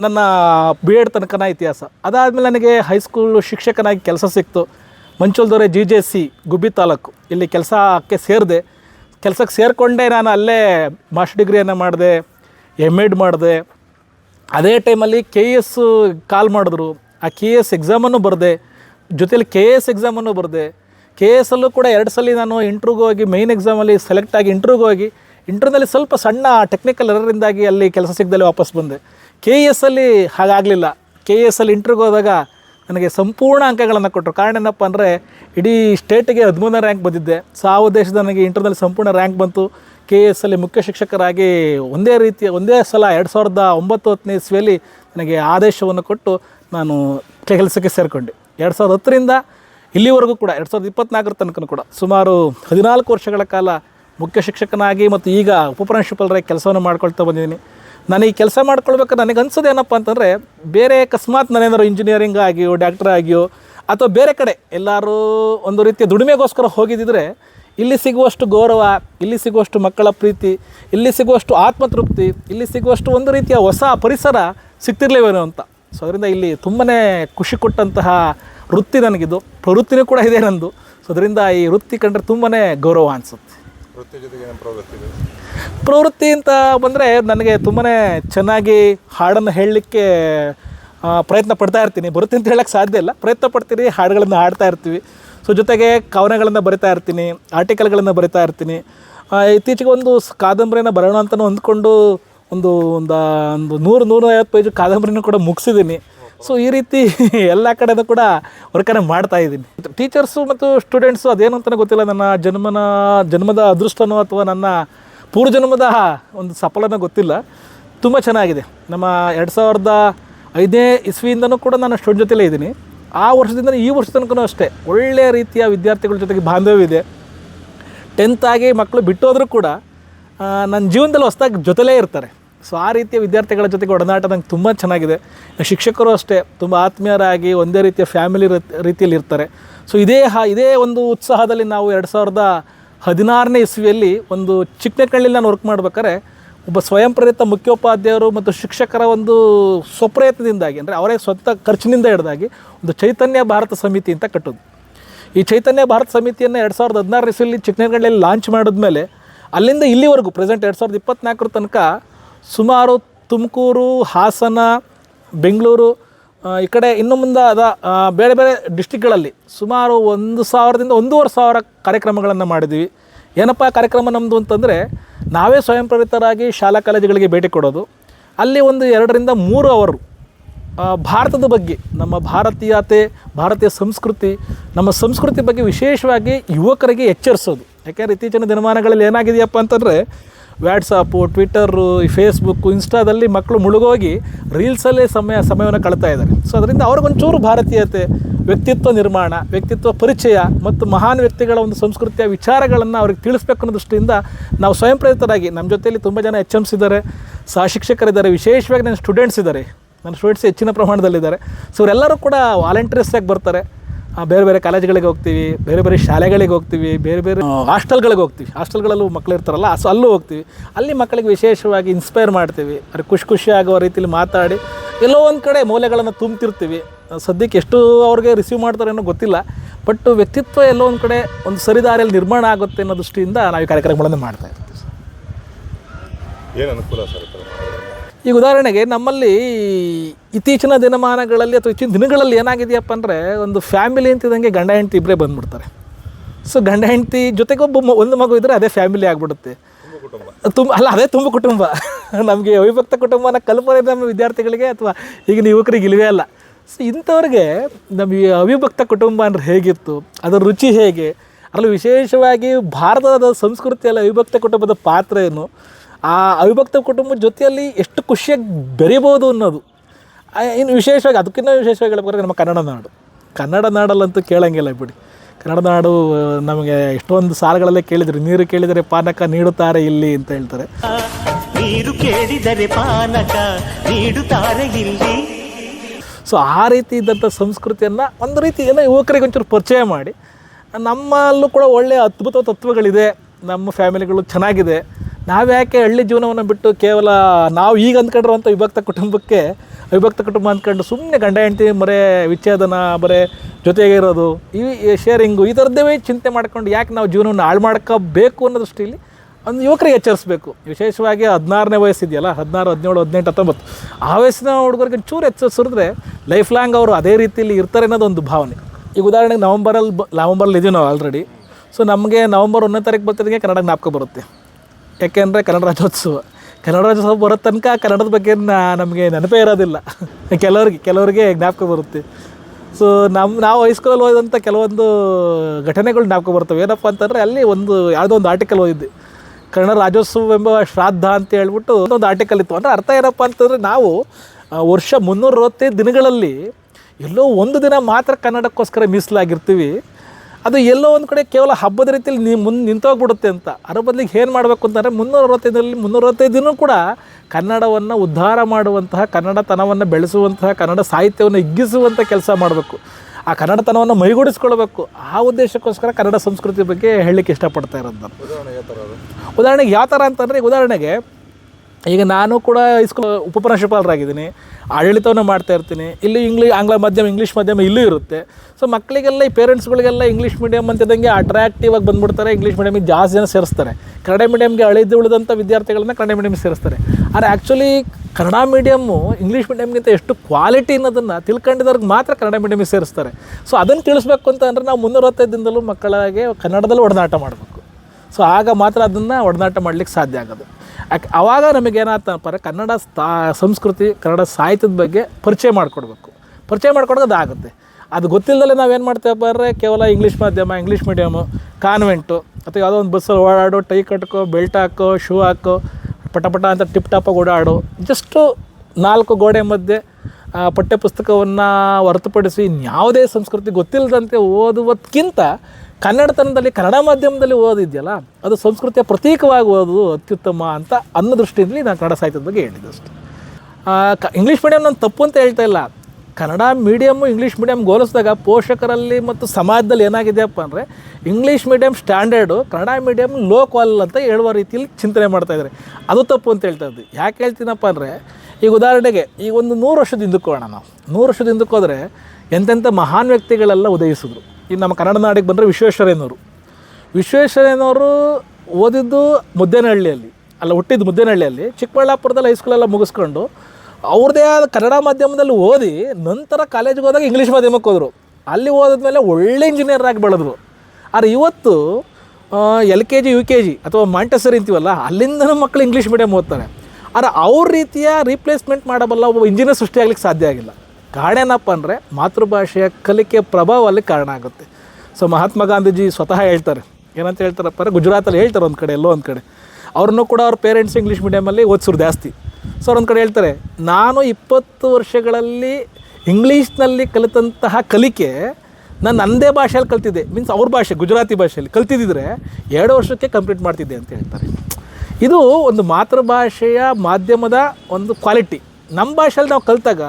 Speaker 1: ನನ್ನ ಬಿ ಎಡ್ ತನಕನ ಇತಿಹಾಸ. ಅದಾದಮೇಲೆ ನನಗೆ ಹೈಸ್ಕೂಲ್ ಶಿಕ್ಷಕನಾಗಿ ಕೆಲಸ ಸಿಕ್ತು. Mancholdore G J C Gubbi taluk. ಇಲ್ಲಿ ಕೆಲಸಕ್ಕೆ ಸೇರಿದೆ. ಕೆಲಸಕ್ಕೆ ಸೇರಿಕೊಂಡೆ ನಾನು ಅಲ್ಲೇ ಮಾಸ್ಟರ್ ಡಿಗ್ರಿಯನ್ನು ಮಾಡಿದೆ ಎಂ ಎಡ್ ಮಾಡಿದೆ. ಅದೇ ಟೈಮಲ್ಲಿ ಕೆ ಎ ಎಸ್ ಕಾಲ್ ಮಾಡಿದ್ರು. ಆ ಕೆ ಎಸ್ ಎಕ್ಸಾಮನ್ನು ಬರೆದೆ. ಜೊತೆಲಿ ಕೆ ಎ ಎಸ್ ಎಕ್ಸಾಮನ್ನು ಬರೆದೆ ಕೆ ಎ ಎಸ್ ಅಲ್ಲೂ ಕೂಡ ಎರಡು ಸಲ ನಾನು ಇಂಟ್ರ್ಯೂಗೆ ಹೋಗಿ ಮೈನ್ ಎಕ್ಸಾಮಲ್ಲಿ ಸೆಲೆಕ್ಟ್ ಆಗಿ ಇಂಟ್ರ್ಯೂಗೆ ಹೋಗಿ ಇಂಟ್ರ್ಯೂನಲ್ಲಿ ಸ್ವಲ್ಪ ಸಣ್ಣ ಟೆಕ್ನಿಕಲ್ ಎರರಿಂದಾಗಿ ಅಲ್ಲಿ ಕೆಲಸ ಸಿಗದಲ್ಲಿ ವಾಪಸ್ ಬಂದೆ. ಕೆ ಇ ಎಸ್ ಅಲ್ಲಿ ಹಾಗಾಗಲಿಲ್ಲ. ಕೆ ಇ ಎಸ್ ಅಲ್ಲಿ ಇಂಟ್ರ್ಯೂಗೆ ಹೋದಾಗ ನನಗೆ ಸಂಪೂರ್ಣ ಅಂಕಗಳನ್ನು ಕೊಟ್ಟರು. ಕಾರಣ ಏನಪ್ಪ ಅಂದರೆ ಇಡೀ ಸ್ಟೇಟಿಗೆ ಹದಿಮೂರನೇ ರ್ಯಾಂಕ್ ಬಂದಿದ್ದೆ. ಸಾವು ದೇಶದ ನನಗೆ ಇಂಟರ್ನಲ್ಲಿ ಸಂಪೂರ್ಣ ರ್ಯಾಂಕ್ ಬಂತು. ಕೆ ಎ ಎಸ್ ಅಲ್ಲಿ ಮುಖ್ಯ ಶಿಕ್ಷಕರಾಗಿ ಒಂದೇ ರೀತಿಯ, ಒಂದೇ ಸಲ ಎರಡು ಸಾವಿರದ ಒಂಬತ್ತು ಹತ್ತನೇ ಇಸ್ವಿಯಲ್ಲಿ ನನಗೆ ಆದೇಶವನ್ನು ಕೊಟ್ಟು ನಾನು ಕೆಲಸಕ್ಕೆ ಸೇರಿಕೊಂಡೆ. ಎರಡು ಸಾವಿರದ ಹತ್ತರಿಂದ ಇಲ್ಲಿವರೆಗೂ ಕೂಡ, ಎರಡು ಸಾವಿರದ ಇಪ್ಪತ್ನಾಲ್ಕರ ತನಕ ಕೂಡ, ಸುಮಾರು ಹದಿನಾಲ್ಕು ವರ್ಷಗಳ ಕಾಲ ಮುಖ್ಯ ಶಿಕ್ಷಕನಾಗಿ ಮತ್ತು ಈಗ ಉಪಪ್ರಿನ್ಸಿಪಲ್ರಾಗಿ ಕೆಲಸವನ್ನು ಮಾಡ್ಕೊಳ್ತಾ ಬಂದಿದ್ದೀನಿ. ನಾನು ಈ ಕೆಲಸ ಮಾಡ್ಕೊಳ್ಬೇಕಾದ್ರೆ ನನಗೆ ಅನ್ಸೋದು ಏನಪ್ಪ ಅಂತಂದರೆ, ಬೇರೆ ಅಕಸ್ಮಾತ್ ನಾನೇನಾದ್ರು ಇಂಜಿನಿಯರಿಂಗ್ ಆಗಿಯೋ ಡಾಕ್ಟರ್ ಆಗಿಯೋ, ಅಥವಾ ಬೇರೆ ಕಡೆ ಎಲ್ಲರೂ ಒಂದು ರೀತಿಯ ದುಡಿಮೆಗೋಸ್ಕರ ಹೋಗಿದ್ದಿದ್ರೆ, ಇಲ್ಲಿ ಸಿಗುವಷ್ಟು ಗೌರವ, ಇಲ್ಲಿ ಸಿಗುವಷ್ಟು ಮಕ್ಕಳ ಪ್ರೀತಿ, ಇಲ್ಲಿ ಸಿಗುವಷ್ಟು ಆತ್ಮತೃಪ್ತಿ, ಇಲ್ಲಿ ಸಿಗುವಷ್ಟು ಒಂದು ರೀತಿಯ ಹೊಸ ಪರಿಸರ ಸಿಗ್ತಿರ್ಲಿವೇನೋ ಅಂತ. ಸೊ ಅದರಿಂದ ಇಲ್ಲಿ ತುಂಬಾ ಖುಷಿ ಕೊಟ್ಟಂತಹ ವೃತ್ತಿ ನನಗಿದು. ಪ್ರವೃತ್ತಿನೂ ಕೂಡ ಇದೆ ನಂದು. ಸೊ ಅದರಿಂದ ಈ ವೃತ್ತಿ ಕಂಡ್ರೆ ತುಂಬಾ ಗೌರವ ಅನಿಸುತ್ತೆ.
Speaker 2: ವೃತ್ತಿ ಜೊತೆಗೆ ಪ್ರವೃತ್ತಿ
Speaker 1: ಪ್ರವೃತ್ತಿ ಅಂತ ಬಂದರೆ ನನಗೆ ತುಂಬಾ ಚೆನ್ನಾಗಿ ಹಾಡನ್ನು ಹೇಳಲಿಕ್ಕೆ ಪ್ರಯತ್ನ ಪಡ್ತಾ ಇರ್ತೀನಿ. ಬರುತ್ತೆ ಅಂತ ಹೇಳೋಕ್ಕೆ ಸಾಧ್ಯ ಇಲ್ಲ. ಪ್ರಯತ್ನ ಪಡ್ತೀನಿ ಹಾಡುಗಳನ್ನು ಹಾಡ್ತಾ ಇರ್ತೀವಿ. ಸೊ ಜೊತೆಗೆ ಕವನಗಳನ್ನು ಬರಿತಾ ಇರ್ತೀನಿ ಆರ್ಟಿಕಲ್ಗಳನ್ನು ಬರಿತಾ ಇರ್ತೀನಿ. ಇತ್ತೀಚೆಗೆ ಒಂದು ಕಾದಂಬರಿನ ಬರೋಣ ಅಂತಲೂ ಅಂದ್ಕೊಂಡು ಒಂದು ಒಂದು ಒಂದು ನೂರು, ನೂರೈವತ್ತು ಪೇಜ್ ಕಾದಂಬರಿನೂ ಕೂಡ ಮುಗಿಸಿದ್ದೀನಿ. ಸೊ ಈ ರೀತಿ ಎಲ್ಲ ಕಡೆನೂ ಕೂಡ ವರ್ಕನ್ನು ಮಾಡ್ತಾ ಇದ್ದೀನಿ. ಟೀಚರ್ಸು ಮತ್ತು ಸ್ಟೂಡೆಂಟ್ಸು ಅದೇನು ಅಂತಲೇ ಗೊತ್ತಿಲ್ಲ. ನನ್ನ ಜನ್ಮನ, ಜನ್ಮದ ಅದೃಷ್ಟನೋ ಅಥವಾ ನನ್ನ ಪೂರ್ವಜನ್ಮದ ಒಂದು ಸಫಲನೋ ಗೊತ್ತಿಲ್ಲ. ತುಂಬ ಚೆನ್ನಾಗಿದೆ. ನಮ್ಮ ಎರಡು ಸಾವಿರದ ಐದನೇ ಇಸ್ವಿಯಿಂದನೂ ಕೂಡ ನಾನು ಸ್ಟೂಡೆಂಟ್ ಜೊತೆಲೇ ಇದ್ದೀನಿ. ಆ ವರ್ಷದಿಂದ ಈ ವರ್ಷ ತನಕನೂ ಅಷ್ಟೇ. ಒಳ್ಳೆಯ ರೀತಿಯ ವಿದ್ಯಾರ್ಥಿಗಳ ಜೊತೆಗೆ ಬಾಂಧವ್ಯ ಇದೆ. ಟೆಂತ್ ಆಗಿ ಮಕ್ಕಳು ಬಿಟ್ಟೋದ್ರೂ ಕೂಡ ನನ್ನ ಜೀವನದಲ್ಲಿ ಹೊಸ್ದಾಗಿ ಜೊತೆಲೇ ಇರ್ತಾರೆ. ಸೊ ಆ ರೀತಿಯ ವಿದ್ಯಾರ್ಥಿಗಳ ಜೊತೆಗೆ ಒಡನಾಟ ನಂಗೆ ತುಂಬ ಚೆನ್ನಾಗಿದೆ. ಶಿಕ್ಷಕರು ಅಷ್ಟೇ, ತುಂಬ ಆತ್ಮೀಯರಾಗಿ ಒಂದೇ ರೀತಿಯ ಫ್ಯಾಮಿಲಿ ರೀತಿಯಲ್ಲಿ ಇರ್ತಾರೆ. ಸೊ ಇದೇ ಹಾ, ಇದೇ ಒಂದು ಉತ್ಸಾಹದಲ್ಲಿ ನಾವು ಎರಡು ಸಾವಿರದ ಹದಿನಾರನೇ ಇಸ್ವಿಯಲ್ಲಿ ಒಂದು ಚಿಕ್ಕನಕಳ್ಳಿಲಿ ನಾನು ವರ್ಕ್ ಮಾಡ್ಬೇಕಾದ್ರೆ, ಒಬ್ಬ ಸ್ವಯಂ ಪ್ರೇರಿತ ಮುಖ್ಯೋಪಾಧ್ಯಾಯರು ಮತ್ತು ಶಿಕ್ಷಕರ ಒಂದು ಸ್ವಪ್ರಯತ್ನದಿಂದಾಗಿ, ಅಂದರೆ ಅವರೇ ಸ್ವಂತ ಖರ್ಚಿನಿಂದ ಹಿಡ್ದಾಗಿ ಒಂದು ಚೈತನ್ಯ ಭಾರತ ಸಮಿತಿ ಅಂತ ಕಟ್ಟೋದು. ಈ ಚೈತನ್ಯ ಭಾರತ ಸಮಿತಿಯನ್ನು ಎರಡು ಸಾವಿರದ ಹದಿನಾರು ಇಸ್ವಿಯಲ್ಲಿ ಚಿಕ್ಕನಗಳ್ಳಿಯಲ್ಲಿ ಲಾಂಚ್ ಮಾಡಿದ್ಮೇಲೆ, ಅಲ್ಲಿಂದ ಇಲ್ಲಿವರೆಗೂ ಪ್ರೆಸೆಂಟ್ ಎರಡು ಸಾವಿರದ ಇಪ್ಪತ್ತ್ನಾಲ್ಕರ ತನಕ ಸುಮಾರು ತುಮಕೂರು, ಹಾಸನ, ಬೆಂಗಳೂರು ಈ ಕಡೆ ಇನ್ನು ಮುಂದೆ ಅದ ಬೇರೆ ಬೇರೆ ಡಿಸ್ಟಿಕ್ಗಳಲ್ಲಿ ಸುಮಾರು ಒಂದು ಸಾವಿರದಿಂದ ಒಂದೂವರೆ ಸಾವಿರ ಕಾರ್ಯಕ್ರಮಗಳನ್ನು ಮಾಡಿದ್ವಿ. ಏನಪ್ಪ ಕಾರ್ಯಕ್ರಮ ನಮ್ಮದು ಅಂತಂದರೆ, ನಾವೇ ಸ್ವಯಂ ಪ್ರೇರಿತರಾಗಿ ಶಾಲಾ ಕಾಲೇಜುಗಳಿಗೆ ಭೇಟಿ ಕೊಡೋದು. ಅಲ್ಲಿ ಒಂದು ಎರಡರಿಂದ ಮೂರು ಅವರು ಭಾರತದ ಬಗ್ಗೆ, ನಮ್ಮ ಭಾರತೀಯತೆ, ಭಾರತೀಯ ಸಂಸ್ಕೃತಿ, ನಮ್ಮ ಸಂಸ್ಕೃತಿ ಬಗ್ಗೆ ವಿಶೇಷವಾಗಿ ಯುವಕರಿಗೆ ಎಚ್ಚರಿಸೋದು. ಯಾಕೆಂದರೆ ಇತ್ತೀಚಿನ ದಿನಮಾನಗಳಲ್ಲಿ ಏನಾಗಿದೆಯಪ್ಪ ಅಂತಂದರೆ ವ್ಯಾಟ್ಸಪ್ಪು ಟ್ವಿಟ್ಟರು ಈ ಫೇಸ್ಬುಕ್ಕು ಇನ್ಸ್ಟಾದಲ್ಲಿ ಮಕ್ಕಳು ಮುಳುಗೋಗಿ ರೀಲ್ಸಲ್ಲೇ ಸಮಯ, ಸಮಯವನ್ನು ಕಳ್ತಾ ಇದ್ದಾರೆ. ಸೊ ಅದರಿಂದ ಅವ್ರಿಗೊಂಚೂರು ಭಾರತೀಯತೆ, ವ್ಯಕ್ತಿತ್ವ ನಿರ್ಮಾಣ, ವ್ಯಕ್ತಿತ್ವ ಪರಿಚಯ ಮತ್ತು ಮಹಾನ್ ವ್ಯಕ್ತಿಗಳ ಒಂದು ಸಂಸ್ಕೃತಿಯ ವಿಚಾರಗಳನ್ನು ಅವ್ರಿಗೆ ತಿಳಿಸ್ಬೇಕು ಅನ್ನೋ ದೃಷ್ಟಿಯಿಂದ ನಾವು ಸ್ವಯಂ ಪ್ರೇರಿತರಾಗಿ ನಮ್ಮ ಜೊತೆಯಲ್ಲಿ ತುಂಬ ಜನ ಎಚ್ ಎಮ್ಸ್ ಇದ್ದಾರೆ, ಸಹ ಶಿಕ್ಷಕರಿದ್ದಾರೆ, ವಿಶೇಷವಾಗಿ ನನ್ನ ಸ್ಟೂಡೆಂಟ್ಸ್ ಇದ್ದಾರೆ. ನನ್ನ ಸ್ಟೂಡೆಂಟ್ಸ್ ಹೆಚ್ಚಿನ ಪ್ರಮಾಣದಲ್ಲಿದ್ದಾರೆ. ಸೊ ಇವರೆಲ್ಲರೂ ಕೂಡ ವಾಲಂಟಿಯರ್ಸ್ ಆಗಿ ಬರ್ತಾರೆ. ಬೇರೆ ಬೇರೆ ಕಾಲೇಜ್ಗಳಿಗೆ ಹೋಗ್ತೀವಿ, ಬೇರೆ ಬೇರೆ ಶಾಲೆಗಳಿಗೆ ಹೋಗ್ತೀವಿ, ಬೇರೆ ಬೇರೆ ಹಾಸ್ಟೆಲ್ಗಳಿಗೆ ಹೋಗ್ತೀವಿ. ಹಾಸ್ಟೆಲ್ಗಳಲ್ಲೂ ಮಕ್ಕಳು ಇರ್ತಾರಲ್ಲ ಸೊ ಅಲ್ಲೂ ಹೋಗ್ತೀವಿ. ಅಲ್ಲಿ ಮಕ್ಕಳಿಗೆ ವಿಶೇಷವಾಗಿ ಇನ್ಸ್ಪೈರ್ ಮಾಡ್ತೀವಿ. ಅವ್ರಿಗೆ ಖುಷಿ ಖುಷಿ ಆಗೋ ರೀತಿಯಲ್ಲಿ ಮಾತಾಡಿ, ಎಲ್ಲೋ ಒಂದು ಕಡೆ ಮೌಲ್ಯಗಳನ್ನು ತುಂಬ್ತಿರ್ತೀವಿ. ಸದ್ಯಕ್ಕೆ ಎಷ್ಟು ಅವ್ರಿಗೆ ರಿಸೀವ್ ಮಾಡ್ತಾರೆ ಅನ್ನೋ ಗೊತ್ತಿಲ್ಲ. ಬಟ್ ವ್ಯಕ್ತಿತ್ವ ಎಲ್ಲೋ ಒಂದು ಕಡೆ ಒಂದು ಸರಿದಾರಿಯಲ್ಲಿ ನಿರ್ಮಾಣ ಆಗುತ್ತೆ ಅನ್ನೋ ದೃಷ್ಟಿಯಿಂದ ನಾವು ಈ ಕಾರ್ಯಕ್ರಮಗಳನ್ನು ಮಾಡ್ತಾ ಇರ್ತೀವಿ
Speaker 2: ಏನು ಅನುಕೂಲ ಸರ್?
Speaker 1: ಈಗ ಉದಾಹರಣೆಗೆ ನಮ್ಮಲ್ಲಿ ಇತ್ತೀಚಿನ ದಿನಮಾನಗಳಲ್ಲಿ ಅಥವಾ ಇತ್ತೀಚಿನ ದಿನಗಳಲ್ಲಿ ಏನಾಗಿದೆಯಪ್ಪ ಅಂದರೆ ಒಂದು ಫ್ಯಾಮಿಲಿ ಅಂತಿದ್ದಂಗೆ ಗಂಡ ಹೆಂಡತಿ ಇಬ್ಬರೇ ಬಂದ್ಬಿಡ್ತಾರೆ. ಸೊ ಗಂಡ ಹೆಂಡತಿ ಜೊತೆಗೆ ಒಬ್ಬ ಒಂದು ಮಗು ಇದ್ದರೆ ಅದೇ ಫ್ಯಾಮಿಲಿ ಆಗಿಬಿಡುತ್ತೆ.
Speaker 2: ತುಂಬ
Speaker 1: ಅಲ್ಲ, ಅದೇ ತುಂಬ ಕುಟುಂಬ. ನಮಗೆ ಅವಿಭಕ್ತ ಕುಟುಂಬನ ಕಲ್ಪನೆ ನಮ್ಮ ವಿದ್ಯಾರ್ಥಿಗಳಿಗೆ ಅಥವಾ ಈಗಿನ ಯುವಕರಿಗೆ ಇಲ್ಲವೇ ಅಲ್ಲ. ಸೊ ಇಂಥವ್ರಿಗೆ ನಮ್ಮ ಈ ಅವಿಭಕ್ತ ಕುಟುಂಬ ಅಂದ್ರೆ ಹೇಗಿತ್ತು? ಅದರ ರುಚಿ ಹೇಗೆ? ಅಲ್ಲಿ ವಿಶೇಷವಾಗಿ ಭಾರತದ ಸಂಸ್ಕೃತಿಯಲ್ಲಿ ಅವಿಭಕ್ತ ಕುಟುಂಬದ ಪಾತ್ರ ಏನು? ಆ ಅವಿಭಕ್ತ ಕುಟುಂಬದ ಜೊತೆಯಲ್ಲಿ ಎಷ್ಟು ಖುಷಿಯಾಗಿ ಬೆರಿಬೋದು ಅನ್ನೋದು. ಇನ್ನು ವಿಶೇಷವಾಗಿ ಅದಕ್ಕಿಂತ ವಿಶೇಷವಾಗಿ ಹೇಳ್ಬೇಕಾದ್ರೆ ನಮ್ಮ ಕನ್ನಡ ನಾಡು. ಕನ್ನಡ ನಾಡಲ್ಲಂತೂ ಕೇಳೋಂಗಿಲ್ಲ ಬಿಡಿ. ಕನ್ನಡ ನಾಡು ನಮಗೆ ಎಷ್ಟೊಂದು ಸಾಲಗಳಲ್ಲೇ ಕೇಳಿದರೆ. ನೀರು ಕೇಳಿದರೆ ಪಾನಕ ನೀಡುತ್ತಾರೆ ಇಲ್ಲಿ ಅಂತ ಹೇಳ್ತಾರೆ.
Speaker 3: ನೀರು ಕೇಳಿದರೆ ಪಾನಕ ನೀಡುತ್ತಾರೆ ಇಲ್ಲಿ.
Speaker 1: ಸೊ ಆ ರೀತಿ ಇದ್ದಂಥ ಸಂಸ್ಕೃತಿಯನ್ನು ಒಂದು ರೀತಿ ಏನೋ ಯುವಕರಿಗೆ ಒಂಚೂರು ಪರಿಚಯ ಮಾಡಿ. ನಮ್ಮಲ್ಲೂ ಕೂಡ ಒಳ್ಳೆಯ ಅದ್ಭುತ ತತ್ವಗಳಿದೆ. ನಮ್ಮ ಫ್ಯಾಮಿಲಿಗಳು ಚೆನ್ನಾಗಿದೆ. ನಾವ್ಯಾಕೆ ಹಳ್ಳಿ ಜೀವನವನ್ನು ಬಿಟ್ಟು ಕೇವಲ ನಾವು ಈಗ ಅಂದ್ಕೊಂಡಿರುವಂಥ ವಿಭಕ್ತ ಕುಟುಂಬಕ್ಕೆ ವಿಭಕ್ತ ಕುಟುಂಬ ಅಂದ್ಕೊಂಡು ಸುಮ್ಮನೆ ಗಂಡ, ಹೆಂಡತಿ, ಮರೇ, ವಿಚ್ಛೇದನ ಬರೇ ಜೊತೆಗೆ ಇರೋದು, ಈ ಶೇರಿಂಗು ಈ ಥರದ್ದೇ ಚಿಂತೆ ಮಾಡ್ಕೊಂಡು ಯಾಕೆ ನಾವು ಜೀವನವನ್ನು ಹಾಳು ಮಾಡ್ಕೋಬೇಕು ಅನ್ನೋ ದೃಷ್ಟಿಯಲ್ಲಿ ಒಂದು ಯುವಕರಿಗೆ ಎಚ್ಚರಿಸಬೇಕು. ವಿಶೇಷವಾಗಿ ಹದಿನಾರನೇ ವಯಸ್ಸಿದೆಯಲ್ಲ, ಹದಿನಾರು, ಹದಿನೇಳು, ಹದಿನೆಂಟು, ಹತ್ತೊಂಬತ್ತು. ಆ ವಯಸ್ಸಿನ ಹುಡುಗರಿಗೆ ಚೂರು ಎಚ್ಚರಿಸಿದ್ರೆ ಲೈಫ್ ಲಾಂಗ್ ಅವರು ಅದೇ ರೀತಿಯಲ್ಲಿ ಇರ್ತಾರೆ ಅನ್ನೋದು ಒಂದು ಭಾವನೆ. ಈಗ ಉದಾಹರಣೆಗೆ ನವಂಬರಲ್ಲಿ ಬ, ನವಂಬರಲ್ಲಿ ಇದೀವಿ ನಾವು ಆಲ್ರೆಡಿ ಸೊ ನಮಗೆ ನವಂಬರ್ ಒಂದನೇ ತಾರೀಕು ಬರ್ತಿದ್ದಂಗೆ ಕನ್ನಡ ಜ್ಞಾಪಕ ಬರುತ್ತೆ. ಯಾಕೆಂದರೆ ಕನ್ನಡ ರಾಜ್ಯೋತ್ಸವ. ಕನ್ನಡ ರಾಜ್ಯೋತ್ಸವ ಬರೋ ತನಕ ಕನ್ನಡದ ಬಗ್ಗೆ ನಮಗೆ ನೆನಪೇ ಇರೋದಿಲ್ಲ. ಕೆಲವ್ರಿಗೆ, ಕೆಲವರಿಗೆ ಜ್ಞಾಪಕ ಬರುತ್ತೆ. ಸೊ ನಮ್ಮ ನಾವು ಹೈಸ್ಕೂಲಲ್ಲಿ ಓದಿದಂಥ ಕೆಲವೊಂದು ಘಟನೆಗಳು ಜ್ಞಾಪಕ ಬರ್ತವೆ. ಏನಪ್ಪ ಅಂತಂದರೆ ಅಲ್ಲಿ ಒಂದು ಯಾವುದೋ ಒಂದು ಆರ್ಟಿಕಲ್ ಓದಿದ್ದೆ. ಕನ್ನಡ ರಾಜ್ಯೋತ್ಸವ ಎಂಬ ಶ್ರಾದ್ದ ಅಂತ ಹೇಳ್ಬಿಟ್ಟು ಒಂದು ಆರ್ಟಿಕಲ್ ಇತ್ತು. ಅಂದರೆ ಅರ್ಥ ಏನಪ್ಪ ಅಂತಂದರೆ ನಾವು ವರ್ಷ ಮುನ್ನೂರ ಅರವತ್ತೈದು ದಿನಗಳಲ್ಲಿ ಎಲ್ಲೋ ಒಂದು ದಿನ ಮಾತ್ರ ಕನ್ನಡಕ್ಕೋಸ್ಕರ ಮೀಸಲಾಗಿರ್ತೀವಿ. ಅದು ಎಲ್ಲೋ ಒಂದು ಕಡೆ ಕೇವಲ ಹಬ್ಬದ ರೀತಿಯಲ್ಲಿ ನೀವು ಮುಂದೆ ನಿಂತೋಗ್ಬಿಡುತ್ತೆ ಅಂತ. ಅದರ ಬದಲಿಗೆ ಏನು ಮಾಡಬೇಕು ಅಂತಂದರೆ ಮುನ್ನೂರ ಅರವತ್ತೈದರಲ್ಲಿ ಮುನ್ನೂರ ಅರವತ್ತೈದು ದಿನ ಕೂಡ ಕನ್ನಡವನ್ನು ಉದ್ಧಾರ ಮಾಡುವಂತಹ ಕನ್ನಡತನವನ್ನು ಬೆಳೆಸುವಂತಹ ಕನ್ನಡ ಸಾಹಿತ್ಯವನ್ನು ಹಿಗ್ಗಿಸುವಂಥ ಕೆಲಸ ಮಾಡಬೇಕು. ಆ ಕನ್ನಡತನವನ್ನು ಮೈಗೂಡಿಸ್ಕೊಳ್ಬೇಕು. ಆ ಉದ್ದೇಶಕ್ಕೋಸ್ಕರ ಕನ್ನಡ ಸಂಸ್ಕೃತಿ ಬಗ್ಗೆ ಹೇಳಲಿಕ್ಕೆ ಇಷ್ಟಪಡ್ತಾ ಇರೋದು ನಾನು. ಉದಾಹರಣೆಗೆ ಯಾವ ಥರ ಅಂತಂದರೆ ಈಗ ಉದಾಹರಣೆಗೆ ಈಗ ನಾನು ಕೂಡ ಹೈಸ್ಕೂಲ್ ಉಪಪ್ರಾಂಶುಪಾಲರಾಗಿದ್ದೀನಿ. ಆಡಳಿತವನ್ನು ಮಾಡ್ತಾ ಇರ್ತೀನಿ. ಇಲ್ಲಿ ಇಂಗ್ಲಿ ಆಂಗ್ಲ ಮಾಧ್ಯಮ ಇಂಗ್ಲೀಷ್ ಮಾಧ್ಯಮ ಇಲ್ಲೂ ಇರುತ್ತೆ. ಸೊ ಮಕ್ಕಳಿಗೆಲ್ಲ ಈ ಪೇರೆಂಟ್ಸ್ಗಳಿಗೆಲ್ಲ ಇಂಗ್ಲೀಷ್ ಮೀಡಿಯಮ್ ಅಂತಿದ್ದಂಗೆ ಅಟ್ರಾಕ್ಟಿವ್ ಆಗಿ ಬಂದ್ಬಿಡ್ತಾರೆ. ಇಂಗ್ಲೀಷ್ ಮೀಡಿಯಮಿಗೆ ಜಾಸ್ತಿ ಜನ ಸೇರಿಸ್ತಾರೆ. ಕನ್ನಡ ಮೀಡಿಯಮ್ಗೆ ಅಳಿದು ಉಳಿದಂಥ ವಿದ್ಯಾರ್ಥಿಗಳನ್ನ ಕನ್ನಡ ಮೀಡಿಯಮ್ ಸೇರಿಸ್ತಾರೆ. ಆದರೆ ಆ್ಯಕ್ಚುಲಿ ಕನ್ನಡ ಮೀಡಿಯಮ್ಮು ಇಂಗ್ಲೀಷ್ ಮೀಡಿಯಮ್ಗಿಂತ ಎಷ್ಟು ಕ್ವಾಲಿಟಿ ಅನ್ನೋದನ್ನು ತಿಳ್ಕೊಂಡಿದ್ದವ್ರಿಗೆ ಮಾತ್ರ ಕನ್ನಡ ಮೀಡಿಯಮಿಗೆ ಸೇರಿಸ್ತಾರೆ. ಸೊ ಅದನ್ನು ತಿಳಿಸ್ಬೇಕು ಅಂತ ಅಂದರೆ ನಾವು ಮುನ್ನೂರತ್ತೈದು ದಿನದಲ್ಲೂ ಮಕ್ಕಳಿಗೆ ಕನ್ನಡದಲ್ಲಿ ಒಡನಾಟ ಮಾಡಬೇಕು. ಸೊ ಆಗ ಮಾತ್ರ ಅದನ್ನು ಒಡನಾಟ ಮಾಡಲಿಕ್ಕೆ ಸಾಧ್ಯ ಆಗೋದು. ಯಾಕೆ ಆವಾಗ ನಮಗೆ ಏನಾಗ್ತಪ್ಪ ಅಂದರೆ ಕನ್ನಡ ಸಂಸ್ಕೃತಿ, ಕನ್ನಡ ಸಾಹಿತ್ಯದ ಬಗ್ಗೆ ಪರಿಚಯ ಮಾಡಿಕೊಡ್ಬೇಕು. ಪರಿಚಯ ಮಾಡ್ಕೊಡೋದು ಅದಾಗುತ್ತೆ ಅದು ಗೊತ್ತಿಲ್ಲದಲ್ಲೇ ನಾವೇನು ಮಾಡ್ತೇವೆ ಅಂದರೆ ಕೇವಲ ಇಂಗ್ಲೀಷ್ ಮಾಧ್ಯಮ ಇಂಗ್ಲೀಷ್ ಮೀಡಿಯಮು ಕಾನ್ವೆಂಟು ಅಥವಾ ಯಾವುದೋ ಒಂದು ಬಸ್ಸಲ್ಲಿ ಓಡಾಡು, ಟೈ ಕಟ್ಕೋ ಬೆಲ್ಟ್ ಹಾಕೋ ಶೂ ಹಾಕೋ ಪಟಪಟ ಪಟ ಅಂತ ಟಿಪ್ ಟಾಪಾಗಿ ಓಡಾಡು. ಜಸ್ಟು ನಾಲ್ಕು ಗೋಡೆ ಮಧ್ಯೆ ಪಠ್ಯಪುಸ್ತಕವನ್ನು ಹೊರತುಪಡಿಸಿ ಇನ್ಯಾವುದೇ ಸಂಸ್ಕೃತಿ ಗೊತ್ತಿಲ್ಲದಂತೆ ಓದುವುದಕ್ಕಿಂತ ಕನ್ನಡತನದಲ್ಲಿ ಕನ್ನಡ ಮಾಧ್ಯಮದಲ್ಲಿ ಓದಿದ್ಯಲ್ಲ, ಅದು ಸಂಸ್ಕೃತಿಯ ಪ್ರತೀಕವಾಗಿ ಓದೋದು ಅತ್ಯುತ್ತಮ ಅಂತ ಅನ್ನೋ ದೃಷ್ಟಿಯಲ್ಲಿ ನಾನು ಕನ್ನಡ ಸಾಹಿತ್ಯದ ಬಗ್ಗೆ ಹೇಳಿದ್ದೆ ಅಷ್ಟೆ ಕ, ಇಂಗ್ಲೀಷ್ ಮೀಡಿಯಂ ನಾನು ತಪ್ಪು ಅಂತ ಹೇಳ್ತಾ ಇಲ್ಲ. ಕನ್ನಡ ಮೀಡಿಯಮ್ಮು ಇಂಗ್ಲೀಷ್ ಮೀಡಿಯಮ್ ಹೋಲಿಸಿದಾಗ ಪೋಷಕರಲ್ಲಿ ಮತ್ತು ಸಮಾಜದಲ್ಲಿ ಏನಾಗಿದೆಯಪ್ಪ ಅಂದರೆ, English medium standard Kannada medium low quality ಅಂತ ಹೇಳುವ ರೀತಿಯಲ್ಲಿ ಚಿಂತನೆ ಮಾಡ್ತಾ ಇದ್ದಾರೆ. ಅದು ತಪ್ಪು ಅಂತ ಹೇಳ್ತಾ ಇದ್ದೆ. ಯಾಕೆ ಹೇಳ್ತೀನಪ್ಪ ಅಂದರೆ, ಈಗ ಉದಾಹರಣೆಗೆ ಈಗ ಒಂದು ನೂರು ವರ್ಷದ ಹಿಂದಕ್ಕೆ ನಾವು. ನೂರು ವರ್ಷದ ಹಿಂದಕ್ಕೆ ಹೋದರೆ ಮಹಾನ್ ವ್ಯಕ್ತಿಗಳೆಲ್ಲ ಉದಯಿಸಿದ್ರು. ಈಗ ನಮ್ಮ ಕನ್ನಡ ನಾಡಿಗೆ ಬಂದರೆ ವಿಶ್ವೇಶ್ವರಯ್ಯನವರು. ವಿಶ್ವೇಶ್ವರಯ್ಯನವರು ಓದಿದ್ದು ಮುದ್ದೇನಹಳ್ಳಿಯಲ್ಲಿ, ಅಲ್ಲ ಹುಟ್ಟಿದ್ದು ಮುದ್ದೇನಹಳ್ಳಿಯಲ್ಲಿ, ಚಿಕ್ಕಬಳ್ಳಾಪುರದಲ್ಲಿ ಹೈಸ್ಕೂಲೆಲ್ಲ ಮುಗಿಸ್ಕೊಂಡು ಅವ್ರದ್ದೇ ಆದ ಕನ್ನಡ ಮಾಧ್ಯಮದಲ್ಲಿ ಓದಿ ನಂತರ ಕಾಲೇಜಿಗೆ ಹೋದಾಗ ಇಂಗ್ಲೀಷ್ ಮಾಧ್ಯಮಕ್ಕೆ ಹೋದರು. ಅಲ್ಲಿ ಓದಿದ್ಮೇಲೆ ಒಳ್ಳೆ ಇಂಜಿನಿಯರ್ ಆಗಿ ಬೆಳೆದ್ರು. ಆದರೆ ಇವತ್ತು L K G U K G ಅಥವಾ ಮಾಂಟೆಸರಿ ಅಂತೀವಲ್ಲ, ಅಲ್ಲಿಂದನೂ ಮಕ್ಕಳು ಇಂಗ್ಲೀಷ್ ಮೀಡಿಯಮ್ ಓದ್ತಾರೆ. ಆದರೆ ಅವ್ರ ರೀತಿಯ ರೀಪ್ಲೇಸ್ಮೆಂಟ್ ಮಾಡಬಲ್ಲ ಒಬ್ಬ ಇಂಜಿನಿಯರ್ ಸೃಷ್ಟಿಯಾಗಲಿಕ್ಕೆ ಸಾಧ್ಯ ಆಗಿಲ್ಲ. ಕಾರಣ ಏನಪ್ಪ ಅಂದರೆ ಮಾತೃಭಾಷೆಯ ಕಲಿಕೆ ಪ್ರಭಾವ ಅಲ್ಲಿ ಕಾರಣ ಆಗುತ್ತೆ ಸೊ ಮಹಾತ್ಮ ಗಾಂಧೀಜಿ ಸ್ವತಃ ಹೇಳ್ತಾರೆ. ಏನಂತ ಹೇಳ್ತಾರಪ್ಪ ಅಂದರೆ ಗುಜರಾತಲ್ಲಿ ಹೇಳ್ತಾರೆ ಒಂದು ಕಡೆ, ಎಲ್ಲೋ ಒಂದು ಕಡೆ. ಅವ್ರನ್ನೂ ಕೂಡ ಅವ್ರ ಪೇರೆಂಟ್ಸ್ ಇಂಗ್ಲೀಷ್ ಮೀಡಿಯಮಲ್ಲಿ ಓದಿಸೋರು ಜಾಸ್ತಿ. ಸೊ ಅವ್ರು ಒಂದು ಕಡೆ ಹೇಳ್ತಾರೆ, ನಾನು ಇಪ್ಪತ್ತು ವರ್ಷಗಳಲ್ಲಿ ಇಂಗ್ಲೀಷ್ನಲ್ಲಿ ಕಲಿತಂತಹ ಕಲಿಕೆ ನಾನು ನನ್ನದೇ ಭಾಷೆಯಲ್ಲಿ ಕಲ್ತಿದ್ದೆ. ಮೀನ್ಸ್ ಅವ್ರ ಭಾಷೆ, ಗುಜರಾತಿ ಭಾಷೆಯಲ್ಲಿ ಕಲ್ತಿದ್ದಿದ್ರೆ ಎರಡು ವರ್ಷಕ್ಕೆ ಕಂಪ್ಲೀಟ್ ಮಾಡ್ತಿದ್ದೆ ಅಂತ ಹೇಳ್ತಾರೆ. ಇದು ಒಂದು ಮಾತೃಭಾಷೆಯ ಮಾಧ್ಯಮದ ಒಂದು ಕ್ವಾಲಿಟಿ ನಮ್ಮ ಭಾಷೆಯಲ್ಲಿ ನಾವು ಕಲಿತಾಗ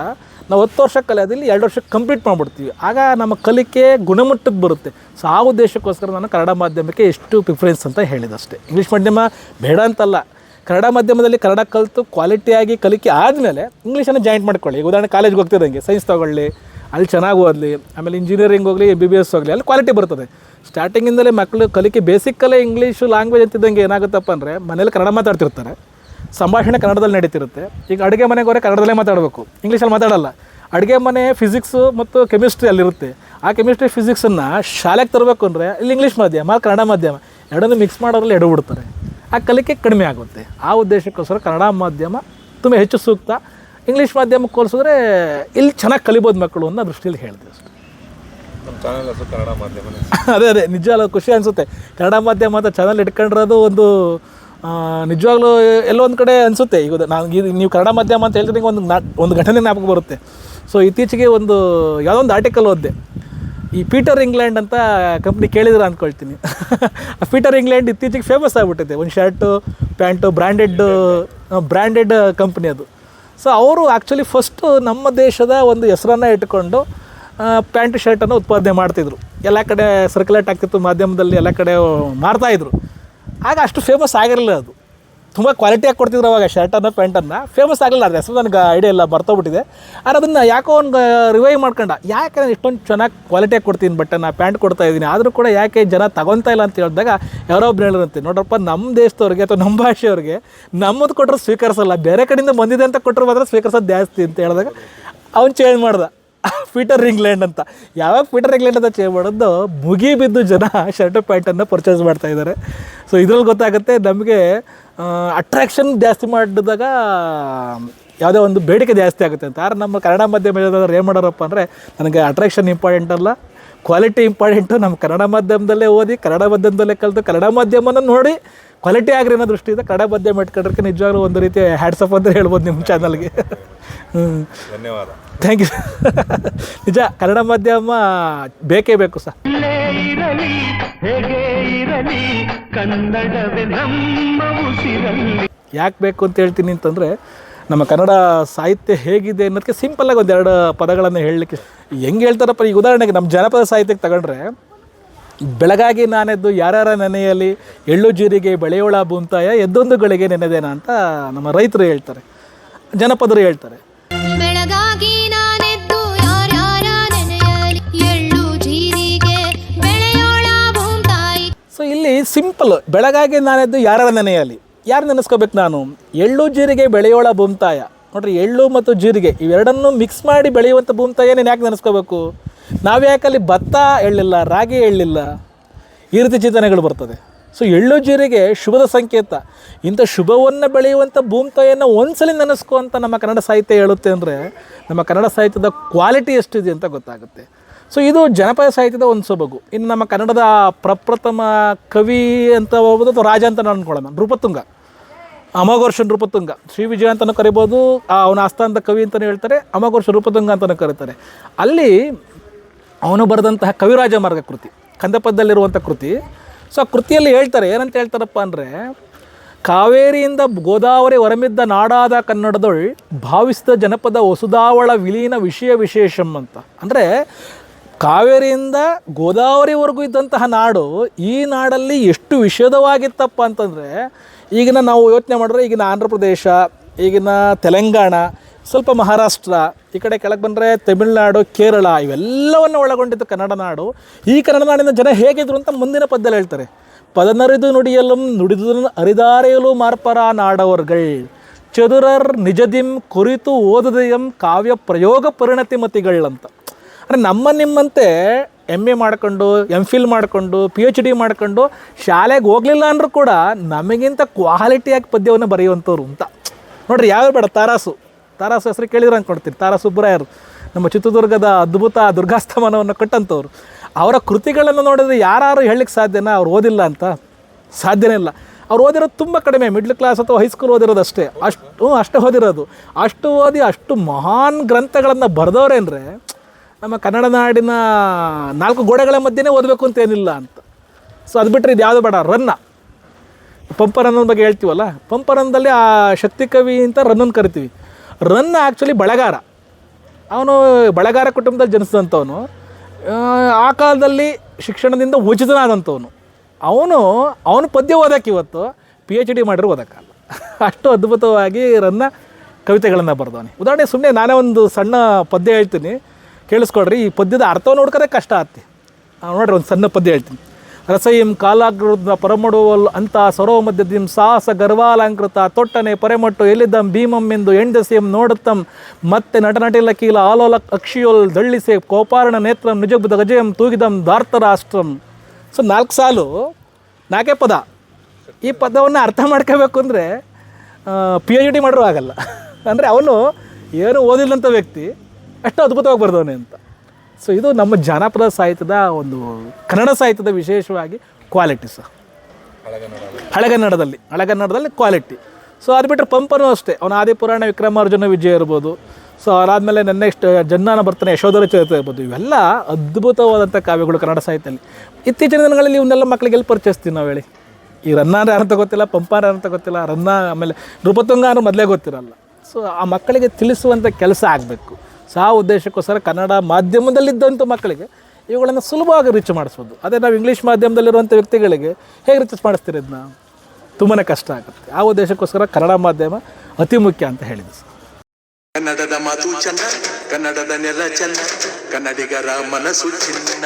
Speaker 1: ನಾವು ಹತ್ತು ವರ್ಷ ಕಲಿಯೋದಿಲ್ಲ ಎರಡು ವರ್ಷಕ್ಕೆ ಕಂಪ್ಲೀಟ್ ಮಾಡಿಬಿಡ್ತೀವಿ. ಆಗ ನಮ್ಮ ಕಲಿಕೆ ಗುಣಮಟ್ಟಕ್ಕೆ ಬರುತ್ತೆ. ಸೊ, ಆ ಉದ್ದೇಶಕ್ಕೋಸ್ಕರ ನಾನು ಕನ್ನಡ ಮಾಧ್ಯಮಕ್ಕೆ ಎಷ್ಟು ಪ್ರಿಫರೆನ್ಸ್ ಅಂತ ಹೇಳಿದಷ್ಟೇ. ಇಂಗ್ಲೀಷ್ ಮಾಧ್ಯಮ ಬೇಡ ಅಂತಲ್ಲ. ಕನ್ನಡ ಮಾಧ್ಯಮದಲ್ಲಿ ಕನ್ನಡ ಕಲಿತು ಕ್ವಾಲಿಟಿಯಾಗಿ ಕಲಿಕೆ ಆದಮೇಲೆ ಇಂಗ್ಲೀಷನ್ನು ಜಾಯಿಂಟ್ ಮಾಡ್ಕೊಳ್ಳಿ. ಈಗ ಉದಾಹರಣೆ ಕಾಲೇಜ್ಗೆ ಹೋಗ್ತಿದ್ದಂಗೆ ಸೈನ್ಸ್ ತೊಗೊಳ್ಳಿ, ಅಲ್ಲಿ ಚೆನ್ನಾಗಿ ಓದಲಿ, ಆಮೇಲೆ ಇಂಜಿನಿಯರಿಂಗ್ ಹೋಗಲಿ ಬಿ ಬಿ ಎಸ್ ಹೋಗಲಿ, ಅಲ್ಲಿ ಕ್ವಾಲಿಟಿ ಬರ್ತದೆ. ಸ್ಟಾರ್ಟಿಂಗಿಂದಲೇ ಮಕ್ಕಳು ಕಲಿಕೆ ಬೇಸಿಕ್ಕಲ್ಲೇ ಇಂಗ್ಲೀಷು ಲ್ಯಾಂಗ್ವೇಜ್ ಅಂತಿದ್ದಂಗೆ ಏನಾಗುತ್ತಪ್ಪ ಅಂದರೆ ಮನೇಲಿ ಕನ್ನಡ ಮಾತಾಡ್ತಿರ್ತಾರೆ. ಸಂಭಾಷಣೆ ಕನ್ನಡದಲ್ಲಿ ನಡೀತಿರುತ್ತೆ. ಈಗ ಅಡುಗೆ ಮನೆಗೆ ಹೋದ್ರೆ ಕನ್ನಡದಲ್ಲೇ ಮಾತಾಡಬೇಕು. ಇಂಗ್ಲೀಷಲ್ಲಿ ಮಾತಾಡಲ್ಲ. ಅಡುಗೆ ಮನೆ ಫಿಸಿಕ್ಸು ಮತ್ತು ಕೆಮಿಸ್ಟ್ರಿ ಅಲ್ಲಿರುತ್ತೆ. ಆ ಕೆಮಿಸ್ಟ್ರಿ ಫಿಸಿಕ್ಸನ್ನು ಶಾಲೆಗೆ ತರಬೇಕು ಅಂದರೆ ಇಲ್ಲಿ ಇಂಗ್ಲೀಷ್ ಮಾಧ್ಯಮ ಕನ್ನಡ ಮಾಧ್ಯಮ ಎರಡನ್ನೂ ಮಿಕ್ಸ್ ಮಾಡೋದ್ರಲ್ಲಿ ಎಡಬಿಡ್ತಾರೆ ಆ ಕಲಿಕೆ ಕಡಿಮೆ ಆಗುತ್ತೆ. ಆ ಉದ್ದೇಶಕ್ಕೋಸ್ಕರ ಕನ್ನಡ ಮಾಧ್ಯಮ ತುಂಬ ಹೆಚ್ಚು ಸೂಕ್ತ. ಇಂಗ್ಲೀಷ್ ಮಾಧ್ಯಮಕ್ಕೆ ಹೋಲಿಸಿದ್ರೆ ಇಲ್ಲಿ ಚೆನ್ನಾಗಿ ಕಲಿಬೋದು ಮಕ್ಕಳು ಅನ್ನೋ ದೃಷ್ಟಿಯಲ್ಲಿ ಹೇಳಿದೆ ಅಷ್ಟೇ.
Speaker 2: ಕನ್ನಡ ಮಾಧ್ಯಮ
Speaker 1: ಅದೇ ಅದೇ ನಿಜ ಅಲ್ಲ ಖುಷಿ ಅನಿಸುತ್ತೆ. ಕನ್ನಡ ಮಾಧ್ಯಮ ಅಂತ ಚಾನಲ್ ಇಟ್ಕೊಂಡಿರೋದು ಒಂದು ನಿಜವಾಗ್ಲೂ ಎಲ್ಲೋ ಒಂದು ಕಡೆ ಅನಿಸುತ್ತೆ. ಈಗ ನಾನು ನೀವು ಕನ್ನಡ ಮಾಧ್ಯಮ ಅಂತ ಹೇಳ್ತೀನಿ ಒಂದು ನಾ ಒಂದು ಘಟನೆ ಜ್ಞಾಪಕ ಬರುತ್ತೆ. ಸೊ ಇತ್ತೀಚೆಗೆ ಒಂದು ಯಾವುದೋ ಒಂದು ಆರ್ಟಿಕಲ್ ಓದಿದೆ. ಈ ಪೀಟರ್ ಇಂಗ್ಲೆಂಡ್ ಅಂತ ಕಂಪ್ನಿ ಕೇಳಿದ್ರೆ ಅಂದ್ಕೊಳ್ತೀನಿ ಪೀಟರ್ ಇಂಗ್ಲೆಂಡ್ ಇತ್ತೀಚೆಗೆ ಫೇಮಸ್ ಆಗಿಬಿಟ್ಟಿದೆ. ಒಂದು shirt pant branded branded company ಅದು. ಸೊ ಅವರು ಆ್ಯಕ್ಚುಲಿ ಫಸ್ಟು ನಮ್ಮ ದೇಶದ ಒಂದು ಹೆಸರನ್ನು ಇಟ್ಕೊಂಡು ಪ್ಯಾಂಟ್ ಶರ್ಟನ್ನು ಉತ್ಪಾದನೆ ಮಾಡ್ತಿದ್ರು. ಎಲ್ಲ ಕಡೆ ಸರ್ಕ್ಯುಲೇಟ್ ಆಗ್ತಿತ್ತು ಮಾಧ್ಯಮದಲ್ಲಿ, ಎಲ್ಲ ಕಡೆ ಮಾರ್ತಾಯಿದ್ರು ಆಗ ಅಷ್ಟು ಫೇಮಸ್ ಆಗಿರಲಿಲ್ಲ ಅದು. ತುಂಬ ಕ್ವಾಲಿಟಿಯಾಗಿ ಕೊಡ್ತಿದ್ರು ಅವಾಗ ಶರ್ಟನ್ನು ಪ್ಯಾಂಟನ್ನು ಫೇಮಸ್ ಆಗಲಿಲ್ಲ ಅದು ಹೆಸರು ನನಗೆ ಐಡಿಯಾ ಇಲ್ಲ ಬರ್ತೋಗ್ಬಿಟ್ಟಿದೆ ಆದರೆ ಅದನ್ನು ಯಾಕೋ ಒಂದು ರಿವೈವ್ ಮಾಡ್ಕೊಂಡ. ಯಾಕೆ ನಾನು ಇಷ್ಟೊಂದು ಚೆನ್ನಾಗಿ ಕ್ವಾಲಿಟಿಯಾಗಿ ಕೊಡ್ತೀನಿ ಬಟ್ಟೆನ ಪ್ಯಾಂಟ್ ಕೊಡ್ತಾ ಇದ್ದೀನಿ. ಆದರೂ ಕೂಡ ಯಾಕೆ ಜನ ತಗೊತಾ ಇಲ್ಲ ಅಂತ ಹೇಳಿದಾಗ ಯಾರೋ ಒಬ್ರು ಹೇಳಿರಂತೆ ನೋಡ್ರಪ್ಪ ನಮ್ಮ ದೇಶದವ್ರಿಗೆ ಅಥವಾ ನಮ್ಮ ಭಾಷೆಯವ್ರಿಗೆ ನಮ್ಮದು ಕೊಟ್ಟರು ಸ್ವೀಕರಿಸಲ್ಲ. ಬೇರೆ ಕಡೆಯಿಂದ ಬಂದಿದೆ ಅಂತ ಕೊಟ್ಟರು ಮಾತ್ರ ಸ್ವೀಕರಿಸೋದು ಜಾಸ್ತಿ ಅಂತ ಹೇಳಿದಾಗ ಅವ್ನು ಚೇಂಜ್ ಮಾಡ್ದ. ಪೀಟರ್ ಇಂಗ್ಲೆಂಡ್ ಅಂತ. ಯಾವಾಗ ಪೀಟರ್ ಇಂಗ್ಲೆಂಡ್ ಅಂತ ಚೇಂಜ್ ಮಾಡೋದು? ಮುಗಿ ಬಿದ್ದು ಜನ ಶರ್ಟ್ ಪ್ಯಾಂಟನ್ನು ಪರ್ಚೇಸ್ ಮಾಡ್ತಾ ಇದ್ದಾರೆ ಸೊ ಇದ್ರಲ್ಲಿ ಗೊತ್ತಾಗುತ್ತೆ ನಮಗೆ ಅಟ್ರಾಕ್ಷನ್ ಜಾಸ್ತಿ ಮಾಡಿದಾಗ, ಯಾವುದೇ ಒಂದು ಬೇಡಿಕೆ ಜಾಸ್ತಿ ಆಗುತ್ತೆ ಅಂತ. ಆದ್ರೆ ನಮ್ಮ ಕನ್ನಡ ಮಾಧ್ಯಮ ಏನು ಮಾಡೋರಪ್ಪ ಅಂದರೆ, ನನಗೆ ಅಟ್ರಾಕ್ಷನ್ ಇಂಪಾರ್ಟೆಂಟ್ ಅಲ್ಲ. ಕ್ವಾಲಿಟಿ ಇಂಪಾರ್ಟೆಂಟು ನಮ್ಮ ಕನ್ನಡ ಮಾಧ್ಯಮದಲ್ಲೇ ಓದಿ ಕನ್ನಡ ಮಾಧ್ಯಮದಲ್ಲೇ ಕಲಿತು ಕನ್ನಡ ಮಾಧ್ಯಮನ ನೋಡಿ ಕ್ವಾಲಿಟಿ ಆಗ್ರಿ ಅನ್ನೋ ದೃಷ್ಟಿಯಿಂದ ಕನ್ನಡ ಮಾಧ್ಯಮ ಇಟ್ಕೊಂಡ್ರೆ ನಿಜವಾಗ್ಲೂ ಒಂದು ರೀತಿ ಹ್ಯಾಟ್ಸಪ್ ಅಂತ ಹೇಳ್ಬೋದು ನಿಮ್ಮ ಚಾನಲ್ಗೆ ಹ್ಞೂ
Speaker 2: ಧನ್ಯವಾದ.
Speaker 1: ಥ್ಯಾಂಕ್ ಯು ನಿಜ ಕನ್ನಡ ಮಾಧ್ಯಮ ಬೇಕೇ ಬೇಕು ಸರ್. ಯಾಕೆ ಬೇಕು ಅಂತ ಹೇಳ್ತೀನಿ ಅಂತಂದರೆ ನಮ್ಮ ಕನ್ನಡ ಸಾಹಿತ್ಯ ಹೇಗಿದೆ ಅನ್ನೋದಕ್ಕೆ ಸಿಂಪಲ್ಲಾಗಿ ಒಂದೆರಡು ಪದಗಳನ್ನು ಹೇಳಲಿಕ್ಕೆ ಹೆಂಗೆ ಹೇಳ್ತಾರಪ್ಪ? ಈಗ ಉದಾಹರಣೆಗೆ ನಮ್ಮ ಜನಪದ ಸಾಹಿತ್ಯಕ್ಕೆ ತಗೊಂಡ್ರೆ ಬೆಳಗಾಗಿ ನಾನೆದ್ದು ಯಾರ್ಯಾರ ನೆನೆಯಲಿ ಎಳ್ಳು ಜೀರಿಗೆ ಬೆಳೆಯೋಳ ಬುಂತಾಯ ಎದ್ದೊಂದು ಗಳಿಗೆ ನೆನೆದೇನ ಅಂತ ನಮ್ಮ ರೈತರು ಹೇಳ್ತಾರೆ ಜನಪದರು ಹೇಳ್ತಾರೆ.
Speaker 4: ಬೆಳಗಾಗಿ ನಾನೆದ್ದು ಯಾರ್ಯಾರ ನೆನೆಯಲಿ ಎಳ್ಳು ಜೀರಿಗೆ ಬೆಳೆಯೋಳ ಭೂಮ್ತಾಯಿ
Speaker 1: ಸೊ ಇಲ್ಲಿ ಸಿಂಪಲ್ ಬೆಳಗಾಗಿ ನಾನೆದ್ದು ಯಾರ ನೆನೆಯಲಿ ಯಾರು ನೆನೆಸ್ಕೋಬೇಕು ನಾನು? ಎಳ್ಳು ಜೀರಿಗೆ ಬೆಳೆಯೋಳ ಭೂಮ್ತಾಯ ನೋಡ್ರಿ, ಎಳ್ಳು ಮತ್ತು ಜೀರಿಗೆ ಇವೆರಡನ್ನು ಮಿಕ್ಸ್ ಮಾಡಿ ಬೆಳೆಯುವಂಥ ಭೂಮಿ ನೀನು ಯಾಕೆ ನೆನೆಸ್ಕೋಬೇಕು? ನಾವು ಯಾಕಲ್ಲಿ ಭತ್ತ ಎಳ್ಳಿಲ್ಲ, ರಾಗಿ ಎಳ್ಳಿಲ್ಲ? ಈ ರೀತಿ ಚಿಂತನೆಗಳು ಬರ್ತದೆ. ಸೊ ಎಳ್ಳು, ಜೀರಿಗೆ ಶುಭದ ಸಂಕೇತ. ಇಂಥ ಶುಭವನ್ನು ಬೆಳೆಯುವಂಥ ಭೂಮ್ತಾಯನ್ನು ಒಂದ್ಸಲಿ ನೆನೆಸ್ಕೊ ಅಂತ ನಮ್ಮ ಕನ್ನಡ ಸಾಹಿತ್ಯ ಹೇಳುತ್ತೆ ಅಂದರೆ, ನಮ್ಮ ಕನ್ನಡ ಸಾಹಿತ್ಯದ ಕ್ವಾಲಿಟಿ ಎಷ್ಟಿದೆ ಅಂತ ಗೊತ್ತಾಗುತ್ತೆ. ಸೊ ಇದು ಜನಪದ ಸಾಹಿತ್ಯದ ಒಂದು ಸೊಬಗು. ಇನ್ನು ನಮ್ಮ ಕನ್ನಡದ ಪ್ರಪ್ರಥಮ ಕವಿ ಅಂತ ಹೋಗ್ಬೋದು ಅಥವಾ ರಾಜ ಅಂತ ನಾನು ಅನ್ಕೊಳ್ಳೋಣ. ನೃಪತುಂಗ ಅಮೋಘರ್ಷ ರೂಪತುಂಗ ಶ್ರೀ ವಿಜಯ ಅಂತಲೂ ಕರಿಬೋದು ಅವನ ಆಸ್ಥಾನದ ಕವಿ ಅಂತಲೂ ಹೇಳ್ತಾರೆ ಅಮೋಘರ್ಷ ರೂಪತುಂಗ ಅಂತಲೂ ಕರೀತಾರೆ. ಅಲ್ಲಿ ಅವನು ಬರೆದಂತಹ ಕವಿರಾಜ ಮಾರ್ಗ ಕೃತಿ ಕಂದಪದ್ದಲ್ಲಿರುವಂಥ ಕೃತಿ. ಸೊ ಆ ಕೃತಿಯಲ್ಲಿ ಹೇಳ್ತಾರೆ, ಏನಂತ ಹೇಳ್ತಾರಪ್ಪ ಅಂದರೆ, ಕಾವೇರಿಯಿಂದ ಗೋದಾವರಿ ಹೊರಮಿದ್ದ ನಾಡಾದ ಕನ್ನಡದೊಳ್ ಭಾವಿಸಿದ ಜನಪದ ವಸುದಾವಳ ವಿಲೀನ ವಿಷಯ ವಿಶೇಷಂ ಅಂತ. ಅಂದರೆ, ಕಾವೇರಿಯಿಂದ ಗೋದಾವರಿವರೆಗೂ ಇದ್ದಂತಹ ನಾಡು ಈ ನಾಡಲ್ಲಿ ಎಷ್ಟು ವಿಷದವಾಗಿತ್ತಪ್ಪ ಅಂತಂದರೆ ಈಗಿನ ನಾವು ಯೋಚನೆ ಮಾಡಿದ್ರೆ ಈಗಿನ ಆಂಧ್ರ ಪ್ರದೇಶ, ಈಗಿನ ತೆಲಂಗಾಣ, ಸ್ವಲ್ಪ ಮಹಾರಾಷ್ಟ್ರ, ಈ ಕಡೆ ಕೆಳಗೆ ಬಂದರೆ ತಮಿಳುನಾಡು, ಕೇರಳ ಇವೆಲ್ಲವನ್ನು ಒಳಗೊಂಡಿದ್ದು ಕನ್ನಡ ನಾಡು. ಈ ಕನ್ನಡ ನಾಡಿನ ಜನ ಹೇಗಿದ್ರು ಅಂತ ಮುಂದಿನ ಪದ್ಯದಲ್ಲಿ ಹೇಳ್ತಾರೆ. ಪದನರಿದು ನುಡಿಯಲು, ನುಡಿದುದನ್ನು ಅರಿದಾರೆಯಲು ಮಾರ್ಪರ ನಾಡವರ್ಗಳ್. ಚದುರರ್ ನಿಜದಿಂ ಕುರಿತು ಓದದೆಯಂ ಕಾವ್ಯ ಪ್ರಯೋಗ ಪರಿಣತಿ ಮತಿಗಳಂತ ಅಂದರೆ ನಮ್ಮ ನಿಮ್ಮಂತೆ ಎಂ ಎ ಮಾಡ್ಕೊಂಡು ಎಂ ಫಿಲ್ ಮಾಡಿಕೊಂಡು ಪಿ ಎಚ್ ಡಿ ಮಾಡ್ಕೊಂಡು ಶಾಲೆಗೆ ಹೋಗಲಿಲ್ಲ ಅಂದರೂ ಕೂಡ ನಮಗಿಂತ ಕ್ವಾಲಿಟಿಯಾಗಿ ಪದ್ಯವನ್ನು ಬರೆಯುವಂಥವ್ರು ಅಂತ. ನೋಡ್ರಿ ಯಾವ ಬೇಡ, ತಾರಾಸು. ತಾರಾಸು ಹೆಸರು ಕೇಳಿದ್ರೆ ಅಂದ್ಕೊಡ್ತೀರಿ ತಾರಾಸು ಸುಬ್ಬರಾಯರು ನಮ್ಮ ಚಿತ್ರದುರ್ಗದ ಅದ್ಭುತ ದುರ್ಗಾಸ್ತಮಾನವನ್ನು ಕಟ್ಟಂಥವ್ರು. ಅವರ ಕೃತಿಗಳನ್ನು ನೋಡಿದ್ರೆ ಯಾರು ಹೇಳಲಿಕ್ಕೆ ಸಾಧ್ಯನಾ? ಅವ್ರು ಓದಿಲ್ಲ ಅಂತ. ಸಾಧ್ಯನೇ ಇಲ್ಲ. ಅವ್ರು ಓದಿರೋದು ತುಂಬ ಕಡಿಮೆ ಮಿಡ್ಲ್ ಕ್ಲಾಸ್ ಅಥವಾ ಹೈಸ್ಕೂಲ್ ಓದಿರೋದು ಅಷ್ಟೇ. ಅಷ್ಟು ಅಷ್ಟೇ ಓದಿರೋದು. ಅಷ್ಟು ಓದಿ ಅಷ್ಟು ಮಹಾನ್ ಗ್ರಂಥಗಳನ್ನು ಬರೆದವ್ರೇನ್ರೆ ನಮ್ಮ ಕನ್ನಡ ನಾಡಿನ ನಾಲ್ಕು ಗೋಡೆಗಳ ಮಧ್ಯೆನೇ ಓದಬೇಕು ಅಂತ ಏನಿಲ್ಲ ಅಂತ. ಸೊ ಅದು ಬಿಟ್ಟರೆ ಇದು ಯಾವುದು ಬೇಡ ರನ್ನ. ಪಂಪರನ್ನದ ಬಗ್ಗೆ ಹೇಳ್ತೀವಲ್ಲ ಪಂಪರನ್ನದಲ್ಲಿ ಆ ಶಕ್ತಿ ಕವಿ ಅಂತ ರನ್ನನ್ನು ಕರಿತೀವಿ. ರನ್ನ ಆ್ಯಕ್ಚುಲಿ ಬಳಗಾರ. ಅವನು ಬಳಗಾರ ಕುಟುಂಬದಲ್ಲಿ ಜನಿಸಿದಂಥವನು. ಆ, ಕಾಲದಲ್ಲಿ ಶಿಕ್ಷಣದಿಂದ ಉಚಿತನಾದಂಥವನು. ಅವನು ಅವನು ಪದ್ಯ ಓದಕ್ಕೆ ಇವತ್ತು? ಪಿ ಎಚ್ ಡಿ ಮಾಡಿರೋ ಓದೋಕ್ಕಲ್ಲ ಅಷ್ಟು ಅದ್ಭುತವಾಗಿ ರನ್ನ ಕವಿತೆಗಳನ್ನು ಬರೆದವನು. ಉದಾಹರಣೆ ಸುಮ್ಮನೆ ನಾನೇ ಒಂದು ಸಣ್ಣ ಪದ್ಯ ಹೇಳ್ತೀನಿ. ಕೇಳಿಸ್ಕೊಡ್ರಿ ಈ ಪದ್ಯದ ಅರ್ಥ ನೋಡ್ಕೋದೇ ಕಷ್ಟ ಆತಿ ನೋಡ್ರಿ ಒಂದು ಸಣ್ಣ ಪದ್ಯ ಹೇಳ್ತೀನಿ. ರಸಯಿಂ ಕಾಲಾಗೃತ ಪರಮಡುವಲ್ ಅಂತ ಸರೋವ ಮಧ್ಯದಿಂ ಸಾಹಸ ಗರ್ವಾಲಂಕೃತ ತೊಟ್ಟನೆ ಪರೆಮಟ್ಟು ಎಲ್ಲಿದ್ದಂ ಭೀಮಂ ಎಂದು ಎಂಡಸಿಯಂ ನೋಡುತ್ತಂ. ಮತ್ತೆ ನಟನಟಿಲ ಕೀಲ ಆಲೋಲ ಅಕ್ಷಿಯೋಲ್ ದಳ್ಳಿಸೆ ಕೋಪಾರಣ ನೇತ್ರಂ ನಿಜಬುದ ಗಜಯಂ ತೂಗಿದಂ ದಾರ್ತರಾಷ್ಟ್ರಂ ಸೊ, ನಾಲ್ಕು ಸಾಲು, ನಾಲ್ಕೇ ಪದ. ಈ ಪದವನ್ನು ಅರ್ಥ ಮಾಡ್ಕೋಬೇಕು ಅಂದರೆ ಪಿ ಎಚ್ ಡಿ ಮಾಡಿರೋ ಆಗಲ್ಲ ಅಂದರೆ ಅವನು ಏನು ಓದಿಲ್ಲಂಥ ವ್ಯಕ್ತಿ ಅಷ್ಟು ಅದ್ಭುತವಾಗಿ ಬರೆದವನೇ ಅಂತ. ಸೊ ಇದು ನಮ್ಮ ಜಾನಪದ ಸಾಹಿತ್ಯದ ಒಂದು ಕನ್ನಡ ಸಾಹಿತ್ಯದ ವಿಶೇಷವಾಗಿ ಕ್ವಾಲಿಟಿ ಸರ್ ಹಳೆಗನ್ನಡದಲ್ಲಿ ಹಳೆಗನ್ನಡದಲ್ಲಿ ಕ್ವಾಲಿಟಿ ಸೊ ಅದು ಬಿಟ್ಟರೆ ಪಂಪನೂ ಅಷ್ಟೇ. ಅವನ ಆದಿಪುರಾಣ ವಿಕ್ರಮಾರ್ಜುನ ವಿಜಯ ಇರ್ಬೋದು. ಸೊ ಅದಾದಮೇಲೆ ನನ್ನ ನೆಕ್ಸ್ಟ್ ಜನ್ನಾನ ಬರ್ತಾನೆ ಯಶೋಧರ ಚರಿತ್ರೆ ಇರ್ಬೋದು. ಇವೆಲ್ಲ ಅದ್ಭುತವಾದಂಥ ಕಾವ್ಯಗಳು ಕನ್ನಡ ಸಾಹಿತ್ಯದಲ್ಲಿ. ಇತ್ತೀಚಿನ ದಿನಗಳಲ್ಲಿ ಇವನ್ನೆಲ್ಲ ಮಕ್ಕಳಿಗೆ ಎಲ್ಲಿ ಪರಿಚಯಿಸ್ತೀವಿ ನಾವು ಹೇಳಿ? ಈ ರನ್ನಾರ ಅಂತ ಗೊತ್ತಿಲ್ಲ ಪಂಪಾರ ಅಂತ ಗೊತ್ತಿಲ್ಲ ರನ್ನ ಆಮೇಲೆ ನೃಪತುಂಗ ಅನ್ನೋ ಮೊದಲೇ ಗೊತ್ತಿರಲ್ಲ. ಸೊ ಆ ಮಕ್ಕಳಿಗೆ ತಿಳಿಸುವಂಥ ಕೆಲಸ ಆಗಬೇಕು. ಸೊ ಆ ಉದ್ದೇಶಕ್ಕೋಸ್ಕರ ಕನ್ನಡ ಮಾಧ್ಯಮದಲ್ಲಿದ್ದಂಥ ಮಕ್ಕಳಿಗೆ ಇವುಗಳನ್ನು ಸುಲಭವಾಗಿ ರೀಚ್ ಮಾಡಿಸ್ಬೋದು. ಅದೇ ನಾವು ಇಂಗ್ಲೀಷ್ ಮಾಧ್ಯಮದಲ್ಲಿರುವಂಥ ವ್ಯಕ್ತಿಗಳಿಗೆ ಹೇಗೆ ರೀಚ್ ಮಾಡಿಸ್ತೀರಿ ಇದನ್ನ? ತುಂಬಾ ಕಷ್ಟ ಆಗುತ್ತೆ. ಆ ಉದ್ದೇಶಕ್ಕೋಸ್ಕರ ಕನ್ನಡ ಮಾಧ್ಯಮ ಅತಿ ಮುಖ್ಯ ಅಂತ ಹೇಳಿದೆ
Speaker 5: ಕನ್ನಡದ ಮಾತು ಚೆನ್ನ ಕನ್ನಡದ ನೆಲ ಚೆನ್ನ ಕನ್ನಡಿಗರ ಮನಸ್ಸು ಚಿನ್ನ.